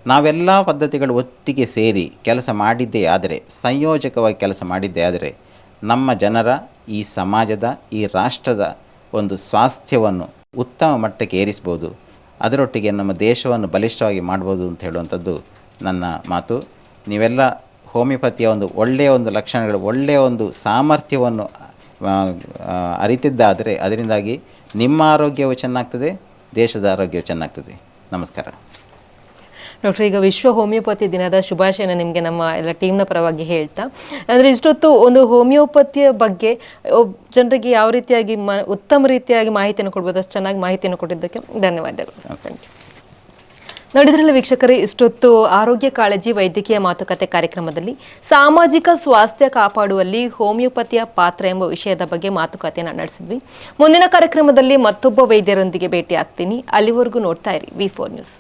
ನಾವೆಲ್ಲ ಪದ್ಧತಿಗಳು ಒಟ್ಟಿಗೆ ಸೇರಿ ಕೆಲಸ ಮಾಡಿದ್ದೇ ಆದರೆ, ಸಂಯೋಜಕವಾಗಿ ಕೆಲಸ ಮಾಡಿದ್ದೇ ಆದರೆ, ನಮ್ಮ ಜನರ, ಈ ಸಮಾಜದ, ಈ ರಾಷ್ಟ್ರದ ಒಂದು ಸ್ವಾಸ್ಥ್ಯವನ್ನು ಉತ್ತಮ ಮಟ್ಟಕ್ಕೆ ಏರಿಸ್ಬೋದು. ಅದರೊಟ್ಟಿಗೆ ನಮ್ಮ ದೇಶವನ್ನು ಬಲಿಷ್ಠವಾಗಿ ಮಾಡ್ಬೋದು ಅಂತ ಹೇಳುವಂಥದ್ದು ನನ್ನ ಮಾತು. ನೀವೆಲ್ಲ ಹೋಮಿಯೋಪತಿಯ ಒಂದು ಒಳ್ಳೆಯ ಒಂದು ಲಕ್ಷಣಗಳು, ಒಳ್ಳೆಯ ಒಂದು ಸಾಮರ್ಥ್ಯವನ್ನು ಅರಿತಿದ್ದಾದರೆ ಅದರಿಂದಾಗಿ ನಿಮ್ಮ ಆರೋಗ್ಯವು ಚೆನ್ನಾಗ್ತದೆ, ದೇಶದ ಆರೋಗ್ಯವು ಚೆನ್ನಾಗ್ತದೆ. ನಮಸ್ಕಾರ. ಡಾಕ್ಟರ್ ಈಗ ವಿಶ್ವ ಹೋಮಿಯೋಪತಿ ದಿನದ ಶುಭಾಶಯನ ನಿಮಗೆ ನಮ್ಮ ಎಲ್ಲ ಟೀಮ್ನ ಪರವಾಗಿ ಹೇಳ್ತಾ. ಅಂದರೆ ಇಷ್ಟೊತ್ತು ಒಂದು ಹೋಮಿಯೋಪತಿಯ ಬಗ್ಗೆ ಜನರಿಗೆ ಯಾವ ರೀತಿಯಾಗಿ ಮ ಉತ್ತಮ ರೀತಿಯಾಗಿ ಮಾಹಿತಿಯನ್ನು ಕೊಡ್ಬೋದು ಅಷ್ಟು ಚೆನ್ನಾಗಿ ಮಾಹಿತಿಯನ್ನು ಕೊಟ್ಟಿದ್ದಕ್ಕೆ ಧನ್ಯವಾದಗಳು. ಥ್ಯಾಂಕ್ ಯು ನೋಡಿದ್ರಲ್ಲಿ ವೀಕ್ಷಕರೇ ಇಷ್ಟೊತ್ತು ಆರೋಗ್ಯ ಕಾಳಜಿ ವೈದ್ಯಕೀಯ ಮಾತುಕತೆ ಕಾರ್ಯಕ್ರಮದಲ್ಲಿ ಸಾಮಾಜಿಕ ಸ್ವಾಸ್ಥ್ಯ ಕಾಪಾಡುವಲ್ಲಿ ಹೋಮಿಯೋಪತಿಯ ಪಾತ್ರ ಎಂಬ ವಿಷಯದ ಬಗ್ಗೆ ಮಾತುಕತೆಯನ್ನು ನಡೆಸಿದ್ವಿ. ಮುಂದಿನ ಕಾರ್ಯಕ್ರಮದಲ್ಲಿ ಮತ್ತೊಬ್ಬ ವೈದ್ಯರೊಂದಿಗೆ ಭೇಟಿ ಆಗ್ತೀನಿ ಅಲ್ಲಿವರೆಗೂ ನೋಡ್ತಾ ಇರಿ ವಿ ಫೋರ್ ನ್ಯೂಸ್